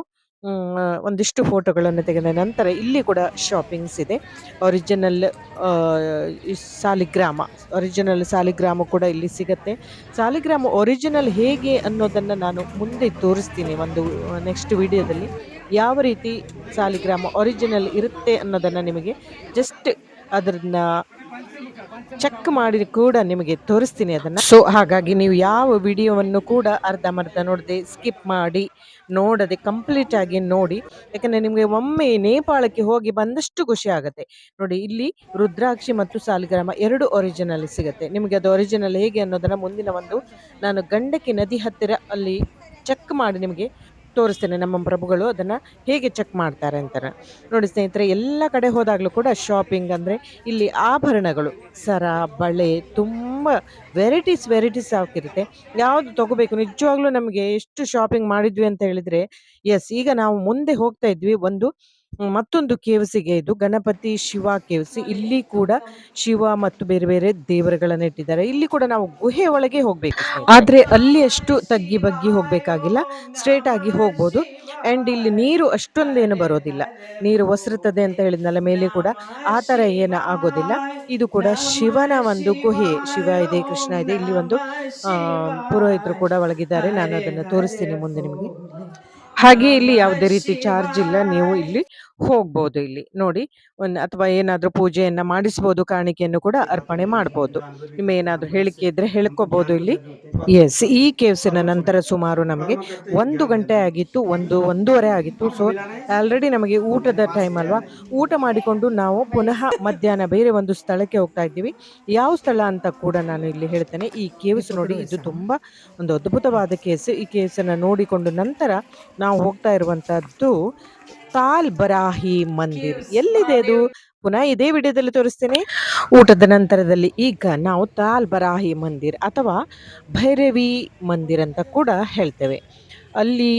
ಒಂದಿಷ್ಟು ಫೋಟೋಗಳನ್ನು ತೆಗೆದ ನಂತರ ಇಲ್ಲಿ ಕೂಡ ಶಾಪಿಂಗ್ಸ್ ಇದೆ. ಒರಿಜಿನಲ್ ಸಾಲಿಗ್ರಾಮ ಒರಿಜಿನಲ್ ಸಾಲಿಗ್ರಾಮ ಕೂಡ ಇಲ್ಲಿ ಸಿಗುತ್ತೆ. ಸಾಲಿಗ್ರಾಮ ಒರಿಜಿನಲ್ ಹೇಗೆ ಅನ್ನೋದನ್ನು ನಾನು ಮುಂದೆ ತೋರಿಸ್ತೀನಿ ಒಂದು ನೆಕ್ಸ್ಟ್ ವಿಡಿಯೋದಲ್ಲಿ. ಯಾವ ರೀತಿ ಸಾಲಿಗ್ರಾಮ ಒರಿಜಿನಲ್ ಇರುತ್ತೆ ಅನ್ನೋದನ್ನು ನಿಮಗೆ ಜಸ್ಟ್ ಅದನ್ನ ಚೆಕ್ ಮಾಡಿ ಕೂಡ ನಿಮಗೆ ತೋರಿಸ್ತೀನಿ ಅದನ್ನು. ಸೊ ಹಾಗಾಗಿ ನೀವು ಯಾವ ವಿಡಿಯೋವನ್ನು ಕೂಡ ಅರ್ಧಂಬರ್ಧ ನೋಡದೆ ಸ್ಕಿಪ್ ಮಾಡಿ, ನೋಡದೆ ಕಂಪ್ಲೀಟ್ ಆಗಿ ನೋಡಿ, ಯಾಕಂದರೆ ನಿಮಗೆ ಒಮ್ಮೆ ನೇಪಾಳಕ್ಕೆ ಹೋಗಿ ಬಂದಷ್ಟು ಖುಷಿ ಆಗುತ್ತೆ. ನೋಡಿ, ಇಲ್ಲಿ ರುದ್ರಾಕ್ಷಿ ಮತ್ತು ಸಾಲಿಗ್ರಾಮ ಎರಡು ಒರಿಜಿನಲ್ ಸಿಗುತ್ತೆ. ನಿಮಗೆ ಅದು ಒರಿಜಿನಲ್ ಹೇಗೆ ಅನ್ನೋದನ್ನು ಮುಂದಿನ ಒಂದು ನಾನು ಗಂಡಕಿ ನದಿ ಹತ್ತಿರ ಅಲ್ಲಿ ಚೆಕ್ ಮಾಡಿ ನಿಮಗೆ ತೋರಿಸ್ತೇನೆ ನಮ್ಮ ಪ್ರಭುಗಳು ಅದನ್ನು ಹೇಗೆ ಚೆಕ್ ಮಾಡ್ತಾರೆ ಅಂತ ನೋಡಿ ಸ್ನೇಹಿತರೆ, ಎಲ್ಲ ಕಡೆ ಹೋದಾಗಲೂ ಕೂಡ ಶಾಪಿಂಗ್ ಅಂದರೆ ಇಲ್ಲಿ ಆಭರಣಗಳು, ಸರ, ಬಳೆ ತುಂಬ ವೆರೈಟೀಸ್ ವೆರೈಟೀಸ್ ಹಾಕಿರುತ್ತೆ. ಯಾವುದು ತಗೋಬೇಕು? ನಿಜವಾಗ್ಲೂ ನಮಗೆ ಎಷ್ಟು ಶಾಪಿಂಗ್ ಮಾಡಿದ್ವಿ ಅಂತ ಹೇಳಿದರೆ ಎಸ್ ಈಗ ನಾವು ಮುಂದೆ ಹೋಗ್ತಾ ಇದ್ವಿ. ಒಂದು ಮತ್ತೊಂದು ಕೇವಸಿಗೆ ಇದು ಗಣಪತಿ ಶಿವ ಕೇವಸಿ. ಇಲ್ಲಿ ಕೂಡ ಶಿವ ಮತ್ತು ಬೇರೆ ಬೇರೆ ದೇವರುಗಳನ್ನು ಇಟ್ಟಿದ್ದಾರೆ. ಇಲ್ಲಿ ಕೂಡ ನಾವು ಗುಹೆ ಒಳಗೆ ಹೋಗ್ಬೇಕು ಆದ್ರೆ ಅಲ್ಲಿ ಅಷ್ಟು ತಗ್ಗಿ ಬಗ್ಗಿ ಹೋಗ್ಬೇಕಾಗಿಲ್ಲ. ಸ್ಟ್ರೇಟ್ ಆಗಿ ಹೋಗ್ಬೋದು. ಅಂಡ್ ಇಲ್ಲಿ ನೀರು ಅಷ್ಟೊಂದೇನು ಬರೋದಿಲ್ಲ. ನೀರು ಒಸರುತ್ತದೆ ಅಂತ ಹೇಳಿದ್ನಲ್ಲ ಮೇಲೆ ಕೂಡ ಆ ತರ ಏನು ಆಗೋದಿಲ್ಲ. ಇದು ಕೂಡ ಶಿವನ ಒಂದು ಗುಹೆ. ಶಿವ ಇದೆ, ಕೃಷ್ಣ ಇದೆ. ಇಲ್ಲಿ ಒಂದು ಪುರೋಹಿತರು ಕೂಡ ಒಳಗಿದ್ದಾರೆ. ನಾನು ಅದನ್ನು ತೋರಿಸ್ತೀನಿ ಮುಂದೆ ನಿಮಗೆ. ಹಾಗೆ ಇಲ್ಲಿ ಯಾವುದೇ ರೀತಿ ಚಾರ್ಜ್ ಇಲ್ಲ. ನೀವು ಇಲ್ಲಿ ಹೋಗ್ಬೋದು ಇಲ್ಲಿ. ನೋಡಿ, ಒಂದು ಅಥವಾ ಏನಾದರೂ ಪೂಜೆಯನ್ನು ಮಾಡಿಸ್ಬೋದು, ಕಾಣಿಕೆಯನ್ನು ಕೂಡ ಅರ್ಪಣೆ ಮಾಡ್ಬೋದು. ನಿಮ್ಮ ಏನಾದರೂ ಹೇಳಿಕೆ ಇದ್ರೆ ಹೇಳ್ಕೋಬೋದು ಇಲ್ಲಿ. ಎಸ್ ಈ ಕೇವ್ಸಿನ ನಂತರ ಸುಮಾರು ನಮಗೆ ಒಂದು ಗಂಟೆ ಆಗಿತ್ತು, ಒಂದು, ಒಂದೂವರೆ ಆಗಿತ್ತು. ಸೊ ಆಲ್ರೆಡಿ ನಮಗೆ ಊಟದ ಟೈಮ್ ಅಲ್ವಾ? ಊಟ ಮಾಡಿಕೊಂಡು ನಾವು ಪುನಃ ಮಧ್ಯಾಹ್ನ ಬೇರೆ ಒಂದು ಸ್ಥಳಕ್ಕೆ ಹೋಗ್ತಾ ಇದ್ದೀವಿ. ಯಾವ ಸ್ಥಳ ಅಂತ ಕೂಡ ನಾನು ಇಲ್ಲಿ ಹೇಳ್ತೇನೆ. ಈ ಕೇವ್ಸ್ ನೋಡಿ, ಇದು ತುಂಬಾ ಒಂದು ಅದ್ಭುತವಾದ ಕೇಸ್ ಈ ಕೇಸನ್ನು ನೋಡಿಕೊಂಡು ನಂತರ ನಾವು ಹೋಗ್ತಾ ಇರುವಂತಹದ್ದು ತಾಲ್ ಬರಾಹಿ ಮಂದಿರ್. ಎಲ್ಲಿದೆ ಅದು? ಪುನಃ ಇದೇ ವಿಡಿಯೋದಲ್ಲಿ ತೋರಿಸ್ತೇನೆ. ಊಟದ ನಂತರದಲ್ಲಿ ಈಗ ನಾವು ತಾಲ್ ಬರಾಹಿ ಮಂದಿರ್ ಅಥವಾ ಭೈರವಿ ಮಂದಿರ್ ಅಂತ ಕೂಡ ಹೇಳ್ತೇವೆ. ಅಲ್ಲಿ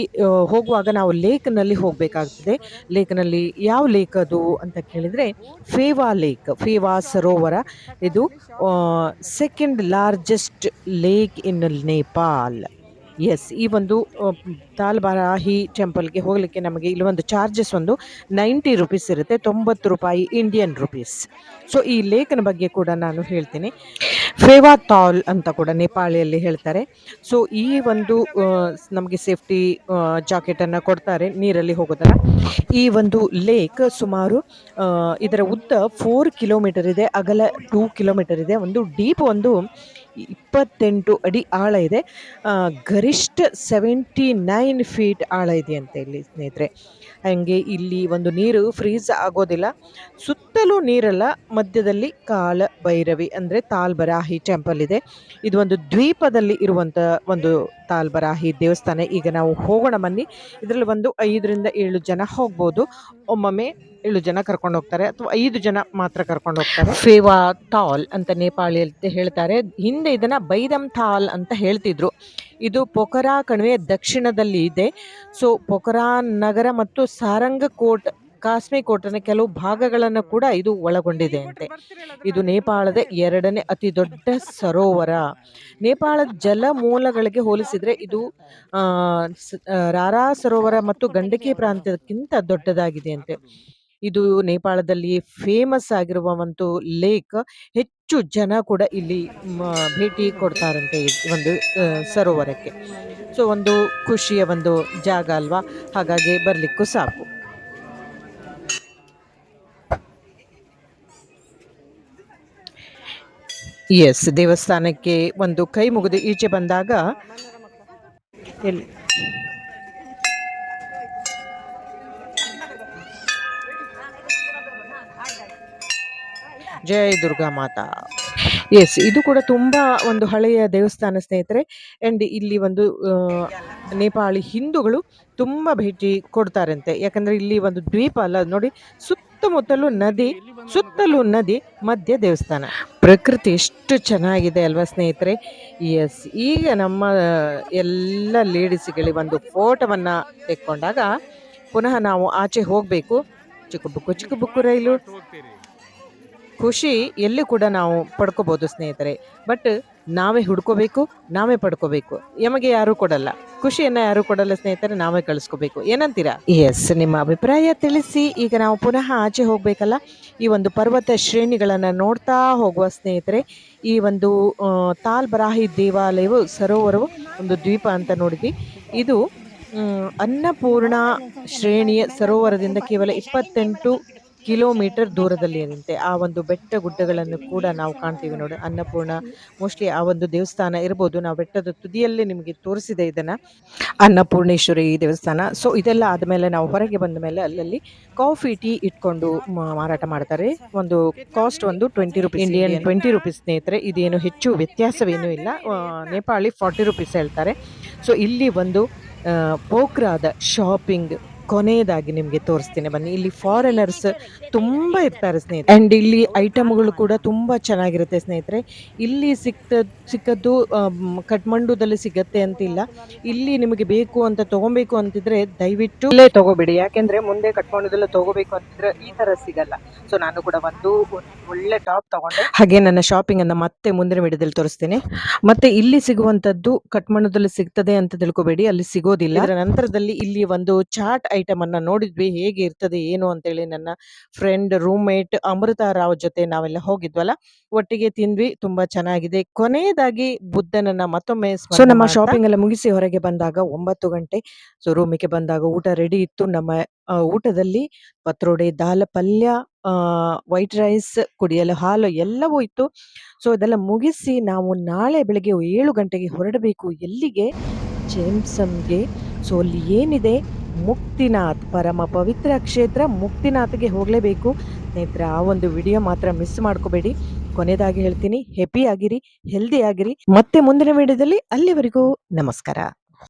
ಹೋಗುವಾಗ ನಾವು ಲೇಕ್ನಲ್ಲಿ ಹೋಗಬೇಕಾಗ್ತದೆ. ಲೇಕ್ನಲ್ಲಿ ಯಾವ ಲೇಕ್ ಅದು ಅಂತ ಕೇಳಿದರೆ ಫೇವಾ ಲೇಕ್ ಫೇವಾ ಸರೋವರ. ಇದು second largest lake in Nepal S ಈ ಒಂದು ತಾಲ್ಬಾರಾಹಿ ಟೆಂಪಲ್ಗೆ ಹೋಗಲಿಕ್ಕೆ ನಮಗೆ ಇಲ್ಲಿ ಒಂದು ಚಾರ್ಜಸ್ ಒಂದು ನೈಂಟಿ ರುಪೀಸ್ ಇರುತ್ತೆ, ತೊಂಬತ್ತು ರೂಪಾಯಿ ಇಂಡಿಯನ್ ರುಪೀಸ್ ಸೊ ಈ ಲೇಖನ ಬಗ್ಗೆ ಕೂಡ ನಾನು ಹೇಳ್ತೀನಿ. ಫೇವಾ ತಾಲ್ ಅಂತ ಕೂಡ ನೇಪಾಳಿಯಲ್ಲಿ ಹೇಳ್ತಾರೆ. ಸೊ ಈ ಒಂದು ನಮಗೆ ಸೇಫ್ಟಿ ಜಾಕೆಟನ್ನು ಕೊಡ್ತಾರೆ, ನೀರಲ್ಲಿ ಹೋಗೋದಲ್ಲ. ಈ ಒಂದು ಲೇಕ್ ಸುಮಾರು ಇದರ ಉದ್ದ ಫೋರ್ ಕಿಲೋಮೀಟರ್ ಇದೆ, ಅಗಲ ಟೂ ಕಿಲೋಮೀಟರ್ ಇದೆ, ಒಂದು ಡೀಪ್ ಒಂದು ಇಪ್ಪತ್ತೆಂಟು ಅಡಿ ಆಳ ಇದೆ. ಗರಿಷ್ಠ ಸೆವೆಂಟಿ ನೈನ್ ಫೀಟ್ ಆಳ ಇದೆಯಂತೆ ಇಲ್ಲಿ ಸ್ನೇಹಿತರೆ. ಹಾಗೆ ಇಲ್ಲಿ ಒಂದು ನೀರು ಫ್ರೀಸ್ ಆಗೋದಿಲ್ಲ. ಸುತ್ತಲೂ ನೀರಲ್ಲ, ಮಧ್ಯದಲ್ಲಿ ಕಾಲ ಭೈರವಿ ಅಂದರೆ ತಾಲ್ಬರಾಹಿ ಟೆಂಪಲ್ ಇದೆ. ಇದು ಒಂದು ದ್ವೀಪದಲ್ಲಿ ಇರುವಂಥ ಒಂದು ತಾಲ್ಬರಾಹಿ ದೇವಸ್ಥಾನ. ಈಗ ನಾವು ಹೋಗೋಣ ಬನ್ನಿ. ಇದರಲ್ಲಿ ಒಂದು ಐದರಿಂದ ಏಳು ಜನ ಹೋಗ್ಬೋದು. ಒಮ್ಮೊಮ್ಮೆ ಏಳು ಜನ ಕರ್ಕೊಂಡು ಹೋಗ್ತಾರೆ ಅಥವಾ ಐದು ಜನ ಮಾತ್ರ ಕರ್ಕೊಂಡು ಹೋಗ್ತಾರೆ. ಫೇವಾ ತಾಲ್ ಅಂತ ನೇಪಾಳಿಯಲ್ಲಿ ಹೇಳ್ತಾರೆ. ಹಿಂದೆ ಇದನ್ನ ಬೈದಮ್ ಥಾಲ್ ಅಂತ ಹೇಳ್ತಿದ್ರು. ಇದು ಪೊಖರಾ ಕಣಿವೆ ದಕ್ಷಿಣದಲ್ಲಿ ಇದೆ. ಸೊ ಪೊಖರಾ ನಗರ ಮತ್ತು ಸಾರಂಗಕೋಟ್ ಕಾಸ್ಮಿ ಕೋಟನ ಕೆಲವು ಭಾಗಗಳನ್ನು ಕೂಡ ಇದು ಒಳಗೊಂಡಿದೆ ಅಂತೆ. ಇದು ನೇಪಾಳದ ಎರಡನೇ ಅತಿ ದೊಡ್ಡ ಸರೋವರ. ನೇಪಾಳದ ಜಲ ಮೂಲಗಳಿಗೆ ಹೋಲಿಸಿದ್ರೆ ಇದು ರಾರಾ ಸರೋವರ ಮತ್ತು ಗಂಡಕಿ ಪ್ರಾಂತ್ಯಕ್ಕಿಂತ ದೊಡ್ಡದಾಗಿದೆ ಅಂತೆ. ಇದು ನೇಪಾಳದಲ್ಲಿ ಫೇಮಸ್ ಆಗಿರುವ ಒಂದು ಲೇಕ್ ಹೆಚ್ಚು ಜನ ಕೂಡ ಇಲ್ಲಿ ಭೇಟಿ ಕೊಡ್ತಾರಂತೆ ಒಂದು ಸರೋವರಕ್ಕೆ. ಸೊ ಒಂದು ಖುಷಿಯ ಒಂದು ಜಾಗ ಅಲ್ವಾ? ಹಾಗಾಗಿ ಬರಲಿಕ್ಕೂ ಸಾಕು. ಎಸ್ ದೇವಸ್ಥಾನಕ್ಕೆ ಒಂದು ಕೈ ಮುಗಿದು ಈಚೆ ಬಂದಾಗ ಎಲ್ಲಿ? ಜೈ ದುರ್ಗಾ ಮಾತಾ. ಎಸ್ ಇದು ಕೂಡ ತುಂಬಾ ಒಂದು ಹಳೆಯ ದೇವಸ್ಥಾನ ಸ್ನೇಹಿತರೆ. ಅಂಡ್ ಇಲ್ಲಿ ಒಂದು ನೇಪಾಳಿ ಹಿಂದೂಗಳು ತುಂಬಾ ಭೇಟಿ ಕೊಡ್ತಾರಂತೆ. ಯಾಕಂದ್ರೆ ಇಲ್ಲಿ ಒಂದು ದ್ವೀಪ ಅಲ್ಲ, ನೋಡಿ ಸುತ್ತಮುತ್ತಲೂ ನದಿ, ಸುತ್ತಲೂ ನದಿ, ಮಧ್ಯ ದೇವಸ್ಥಾನ. ಪ್ರಕೃತಿ ಎಷ್ಟು ಚೆನ್ನಾಗಿದೆ ಅಲ್ವಾ ಸ್ನೇಹಿತರೆ. ಎಸ್ ಈಗ ನಮ್ಮ ಎಲ್ಲ ಲೇಡೀಸ್ಗಳಿಗೆ ಒಂದು ಫೋಟೋವನ್ನ ತೆಕ್ಕೊಂಡಾಗ ಪುನಃ ನಾವು ಆಚೆ ಹೋಗಬೇಕು. ಚಿಕ್ಕ ಬುಕ್ಕು ಚಿಕ್ಕ ಬುಕ್ಕು ರೈಲು. ಖುಷಿ ಎಲ್ಲಿ ಕೂಡ ನಾವು ಪಡ್ಕೋಬೋದು ಸ್ನೇಹಿತರೆ. ಬಟ್ ನಾವೇ ಹುಡ್ಕೋಬೇಕು, ನಾವೇ ಪಡ್ಕೋಬೇಕು. ನಮಗೆ ಯಾರು ಕೊಡಲ್ಲ. ಖುಷಿಯನ್ನ ಯಾರು ಕೊಡಲ್ಲ ಸ್ನೇಹಿತರೆ, ನಾವೇ ಕಳಿಸ್ಕೋಬೇಕು. ಏನಂತೀರಾ? ಎಸ್ ನಿಮ್ಮ ಅಭಿಪ್ರಾಯ ತಿಳಿಸಿ. ಈಗ ನಾವು ಪುನಃ ಆಚೆ ಹೋಗ್ಬೇಕಲ್ಲ? ಈ ಒಂದು ಪರ್ವತ ಶ್ರೇಣಿಗಳನ್ನ ನೋಡ್ತಾ ಹೋಗುವ ಸ್ನೇಹಿತರೆ, ಈ ಒಂದು ತಾಲ್ ಬರಾಹಿ ದೇವಾಲಯವು ಸರೋವರವು ಒಂದು ದ್ವೀಪ ಅಂತ ನೋಡಿದ್ವಿ. ಇದು ಅನ್ನಪೂರ್ಣ ಶ್ರೇಣಿಯ ಸರೋವರದಿಂದ ಕೇವಲ ಇಪ್ಪತ್ತೆಂಟು ಕಿಲೋಮೀಟರ್ ದೂರದಲ್ಲಿ ಇರುತ್ತೆ ಆ ಒಂದು ಬೆಟ್ಟ ಗುಡ್ಡಗಳನ್ನು ಕೂಡ ನಾವು ಕಾಣ್ತೀವಿ ನೋಡಿ. ಅನ್ನಪೂರ್ಣ ಮೋಸ್ಟ್ಲಿ ಆ ಒಂದು ದೇವಸ್ಥಾನ ಇರ್ಬೋದು. ನಾವು ಬೆಟ್ಟದ ತುದಿಯಲ್ಲೇ ನಿಮಗೆ ತೋರಿಸಿದೆ ಇದನ್ನು. ಅನ್ನಪೂರ್ಣೇಶ್ವರಿ ದೇವಸ್ಥಾನ. ಸೊ ಇದೆಲ್ಲ ಆದಮೇಲೆ ನಾವು ಹೊರಗೆ ಬಂದ ಮೇಲೆ ಅಲ್ಲಲ್ಲಿ ಕಾಫಿ ಟೀ ಇಟ್ಕೊಂಡು ಮಾರಾಟ ಮಾಡ್ತಾರೆ. ಒಂದು ಕಾಸ್ಟ್ ಒಂದು twenty rupees Indian twenty rupees ಸ್ನೇಹಿತರೆ ಇದೇನು ಹೆಚ್ಚು ವ್ಯತ್ಯಾಸವೇನೂ ಇಲ್ಲ. ನೇಪಾಳಿ ಫಾರ್ಟಿ ರುಪೀಸ್ ಹೇಳ್ತಾರೆ. ಸೊ ಇಲ್ಲಿ ಒಂದು ಪೋಕ್ರಾದ ಪೋಖ್ರಾದ ಶಾಪಿಂಗ್ ಕೊನೆಯದಾಗಿ ನಿಮಗೆ ತೋರಿಸ್ತೀನಿ. ಬನ್ನಿ, ಇಲ್ಲಿ ಫಾರಿನರ್ಸ್ ತುಂಬಾ ಇರ್ತಾರೆ ಸ್ನೇಹಿತರೆ. ಆ್ಯಂಡ್ ಇಲ್ಲಿ ಐಟಮ್ಗಳು ಕೂಡ ತುಂಬಾ ಚೆನ್ನಾಗಿರುತ್ತೆ ಸ್ನೇಹಿತರೆ. ಇಲ್ಲಿ ಸಿಕ್ತ, ಸಿಕ್ಕದ್ದು ಕಠ್ಮಂಡುದಲ್ಲಿ ಸಿಗತ್ತೆ ಅಂತಿಲ್ಲ. ಇಲ್ಲಿ ನಿಮಗೆ ಬೇಕು ಅಂತ ತೊಗೊಬೇಕು ಅಂತಿದ್ರೆ ದಯವಿಟ್ಟು ಇಲ್ಲೇ ತಗೋಬೇಡಿ. ಯಾಕೆಂದ್ರೆ ಮುಂದೆ ಕಠ್ಮಂಡುದಲ್ಲಿ ತಗೋಬೇಕು ಅಂತಿದ್ರೆ ಈ ತರ ಸಿಗಲ್ಲ. ಸೊ ನಾನು ಕೂಡ ಒಂದು ಒಳ್ಳೆ ಟಾಪ್ ತಗೊಂಡೆ. ಹಾಗೆ ನನ್ನ ಶಾಪಿಂಗ್ ಅನ್ನ ಮತ್ತೆ ಮುಂದಿನ ವಿಡಿಯೋದಲ್ಲಿ ತೋರಿಸ್ತೇನೆ. ಮತ್ತೆ ಇಲ್ಲಿ ಸಿಗುವಂತದ್ದು ಕಠ್ಮಂಡುದಲ್ಲಿ ಸಿಗ್ತದೆ ಅಂತ ತಿಳ್ಕೊಬೇಡಿ. ಅಲ್ಲಿ ಸಿಗೋದಿಲ್ಲ. ಅದರ ನಂತರದಲ್ಲಿ ಇಲ್ಲಿ ಒಂದು ಚಾಟ್ ಐಟಮ್ ಅನ್ನ ನೋಡಿದ್ವಿ ಹೇಗೆ ಇರ್ತದೆ ಏನು ಅಂತೇಳಿ ನನ್ನ ಫ್ರೆಂಡ್ ರೂಮ್ಮೇಟ್ ಅಮೃತ ರಾವ್ ಜೊತೆ ನಾವೆಲ್ಲ ಹೋಗಿದ್ವಲ್ಲ ಒಟ್ಟಿಗೆ ತಿಂದ್ವಿ ತುಂಬಾ ಚೆನ್ನಾಗಿದೆ. ಕೊನೆಯದಾಗಿ ಬುದ್ಧನನ್ನ ಮತ್ತೊಮ್ಮೆ ಸೊ ನಮ್ಮ ಶಾಪಿಂಗ್ ಎಲ್ಲ ಮುಗಿಸಿ ಹೊರಗೆ ಬಂದಾಗ ಒಂಬತ್ತು ಗಂಟೆ ಸೊ ರೂಮಿಗೆ ಬಂದಾಗ ಊಟ ರೆಡಿ ಇತ್ತು. ನಮ್ಮ ಊಟದಲ್ಲಿ ಪತ್ರೋಡೆ ದಾಲ್ ಪಲ್ಯ ವೈಟ್ ರೈಸ್ ಕುಡಿಯಲು ಹಾಲು ಎಲ್ಲವೂ ಇತ್ತು. ಸೊ ಇದೆಲ್ಲ ಮುಗಿಸಿ ನಾವು ನಾಳೆ ಬೆಳಗ್ಗೆ ಏಳು ಗಂಟೆಗೆ ಹೊರಡಬೇಕು ಎಲ್ಲಿಗೆ? ಜೇಮ್ಸಮ್ಗೆ ಸೊ ಅಲ್ಲಿ ಏನಿದೆ? ಮುಕ್ತಿನಾಥ್, ಪರಮ ಪವಿತ್ರ ಕ್ಷೇತ್ರ ಮುಕ್ತಿನಾಥ್ಗೆ ಹೋಗಲೇಬೇಕು. ಸ್ನೇಹಿತರೆ, ಆ ಒಂದು ವಿಡಿಯೋ ಮಾತ್ರ ಮಿಸ್ ಮಾಡ್ಕೋಬೇಡಿ. ಕೊನೆಯದಾಗಿ ಹೇಳ್ತೀನಿ ಹೆಪಿ ಆಗಿರಿ ಹೆಲ್ದಿ ಆಗಿರಿ. ಮತ್ತೆ ಮುಂದಿನ ವಿಡಿಯೋದಲ್ಲಿ ಅಲ್ಲಿವರೆಗೂ ನಮಸ್ಕಾರ.